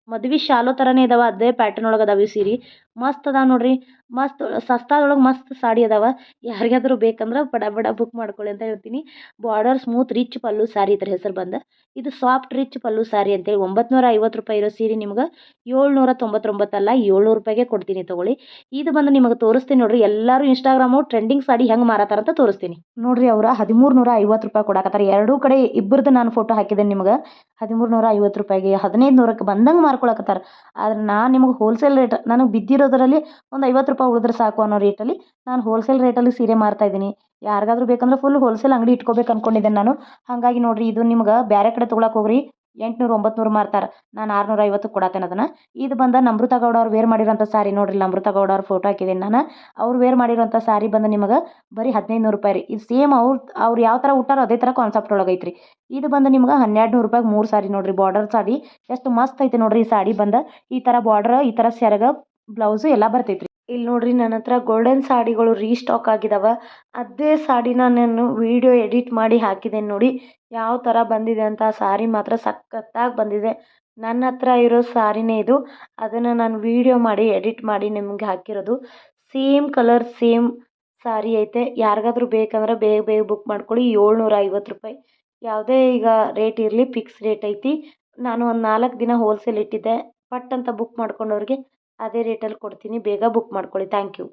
ಮದುವೆ ಶಾಲೋ ಥರನೇ ಇದಾವೆ, ಅದೇ ಪ್ಯಾಟರ್ನ್ ಒಳಗೆ ಅದಾವೆ ಸೀರೆ. ಮಸ್ತ್ ಅದಾವೆ ನೋಡಿರಿ. ಮಸ್ತ್ ಸಸ್ತಾದೊಳಗೆ ಮಸ್ತ್ ಸಾಡಿ ಅದಾವ. ಯಾರಿಗಾದ್ರೂ ಬೇಕಂದ್ರೆ ಬಡ ಬಡ ಬುಕ್ ಮಾಡ್ಕೊಳ್ಳಿ ಅಂತ ಹೇಳ್ತೀನಿ. Border smooth rich pallu sari ಇದ್ರ ಹೆಸರು ಬಂದು. ಇದು ಸಾಫ್ಟ್ ರಿಚ್ ಪಲ್ಲು ಸಾರಿ ಅಂತೇಳಿ ಒಂಬತ್ತು ಐವತ್ತು ರೂಪಾಯಿ ಇರೋ ಸೀರೆ ನಿಮ್ಗೆ ಏಳ್ನೂರ ತೊಂಬತ್ತೊಂಬತ್ತಲ್ಲ ಏಳ್ನೂರು ರೂಪಾಯಿಗೆ ಕೊಡ್ತೀನಿ ತೊಗೊಳ್ಳಿ. ಇದು ಬಂದು ನಿಮಗೆ ತೋರಿಸ್ತೀನಿ ನೋಡ್ರಿ. ಎಲ್ಲರೂ ಇನ್ಸ್ಟಾಗ್ರಾಮು ಟ್ರೆಂಡಿಂಗ್ ಸಾಡಿ ಹೆಂಗೆ ಮಾರತಾರ ಅಂತ ತೋರಿಸ್ತೀನಿ. ನೋಡ್ರಿ ಅವ್ರ ಹದಿಮೂರು ನೂರ ಐವತ್ತು ರೂಪಾಯಿ ಕೊಡಕತ್ತಾರೆ. ಎರಡೂ ಕಡೆ ಇಬ್ಬರದ್ದು ನಾನು ಫೋಟೋ ಹಾಕಿದ್ದೇನೆ ನಿಮ್ಗೆ. ಹದಿಮೂರು ನೂರ ಐವತ್ತು ರೂಪಾಯಿಗೆ ಹದಿನೈದು ನೂರಕ್ಕೆ ಬಂದಂಗೆ ಮಾರ್ಕೊಳಕತ್ತಾರ. ಆದ್ರೆ ನಾನು ನಿಮಗೆ ಹೋಲ್ಸೇಲ್ ರೇಟ್ ನನಗೆ ಬಿದ್ದಿರೋದರಲ್ಲಿ ಒಂದು ಐವತ್ತು ರೂಪಾಯಿ ಉಳಿದ್ರೆ ಸಾಕು ಅನ್ನೋ ರೇಟಲ್ಲಿ ನಾನು ಹೋಲ್ಸೇಲ್ ರೇಟಲ್ಲಿ ಸೀರೆ ಮಾರ್ತಾ ಇದ್ದೀನಿ. ಯಾರಿಗಾದ್ರೂ ಬೇಕಂದ್ರೆ ಫುಲ್ ಹೋಲ್ಸೇಲ್ ಅಂಗಡಿ ಇಟ್ಕೋಬೇಕು ಅನ್ಕೊಂಡಿದ್ದೆ ನಾನು. ಹಾಗಾಗಿ ನೋಡ್ರಿ, ಇದು ನಿಮ್ಗೆ ಬೇರೆ ಕಡೆ ತೊಗೊಳಕ್ಕೆ ಹೋಗ್ರಿ. ಎಂಟುನೂರು ಒಂಬತ್ತು ಮಾರ್ತಾರೆ. ನಾನು ಆರುನೂರ ಐವತ್ತು ಕೊಡತ್ತೇನೆ ಅದನ್ನು. ಇದು ಬಂದ ನಮೃತ ಗೌಡ ಅವ್ರು ವೇರ್ ಮಾಡಿರೋಂಥ ಸಾರಿ ನೋಡ್ರಿ ನಮೃತ ಗೌಡ ಅವ್ರ ಫೋಟೋ ಹಾಕಿದ್ದೀನಿ ನಾನು. ಅವ್ರು ವೇರ್ ಮಾಡಿರೋಂಥ ಸಾರಿ ಬಂದು ನಿಮಗೆ ಬರೀ ಹದಿನೈದು ರೂಪಾಯಿ ರೀ. ಇದು ಸೇಮ್ ಅವ್ರು ಅವ್ರು ಯಾವ ಥರ ಉಟ್ಟಾರೋ ಅದೇ ಥರ ಕಾನ್ಸೆಪ್ಟ್ ಒಳಗೆ ಐತ್ರಿ. ಇದು ಬಂದು ನಿಮ್ಗೆ ಹನ್ನೆರಡು ನೂರು ರೂಪಾಯಿಗೆ ಮೂರು ಸಾರಿ ನೋಡ್ರಿ. ಬಾರ್ಡರ್ ಸಾರಿ ಎಷ್ಟು ಮಸ್ತ್ ಐತೆ ನೋಡ್ರಿ ಈ ಸಾಡಿ ಬಂದ. ಈ ಥರ ಬಾರ್ಡರ್ ಈ ಥರ ಸೆರಗ ಬ್ಲೌಸು ಎಲ್ಲ ಬರ್ತೈತ್ರಿ. ಇಲ್ಲಿ ನೋಡ್ರಿ ನನ್ನ ಹತ್ರ ಗೋಲ್ಡನ್ ಸಾಡಿಗಳು ರೀಸ್ಟಾಕ್ ಆಗಿದಾವ. ಅದೇ ಸಾಡಿನ ನಾನು ವಿಡಿಯೋ ಎಡಿಟ್ ಮಾಡಿ ಹಾಕಿದ್ದೇನೆ ನೋಡಿ ಯಾವ ಥರ ಬಂದಿದೆ ಅಂತ ಆ ಸಾರಿ ಮಾತ್ರ ಸಖತ್ತಾಗಿ ಬಂದಿದೆ. ನನ್ನ ಹತ್ರ ಇರೋ ಸಾರಿನೇ ಇದು. ಅದನ್ನು ನಾನು ವಿಡಿಯೋ ಮಾಡಿ ಎಡಿಟ್ ಮಾಡಿ ನಿಮಗೆ ಹಾಕಿರೋದು. ಸೇಮ್ ಕಲರ್ ಸೇಮ್ ಸಾರಿ ಐತೆ. ಯಾರಿಗಾದ್ರೂ ಬೇಕಂದ್ರೆ ಬೇಗ ಬೇಗ ಬುಕ್ ಮಾಡ್ಕೊಳ್ಳಿ. ಏಳ್ನೂರ ಐವತ್ತು ರೂಪಾಯಿ. ಯಾವುದೇ ಈಗ ರೇಟ್ ಇರಲಿ ಫಿಕ್ಸ್ ರೇಟ್ ಐತಿ. ನಾನು ಒಂದು ನಾಲ್ಕು ದಿನ ಹೋಲ್ಸೇಲ್ ಇಟ್ಟಿದ್ದೆ. ಪಟ್ ಅಂತ ಬುಕ್ ಮಾಡ್ಕೊಂಡವ್ರಿಗೆ ಅದೇ ರೇಟಲ್ಲಿ ಕೊಡ್ತೀನಿ ಬೇಗ ಬುಕ್ ಮಾಡ್ಕೊಳ್ಳಿ. Thank you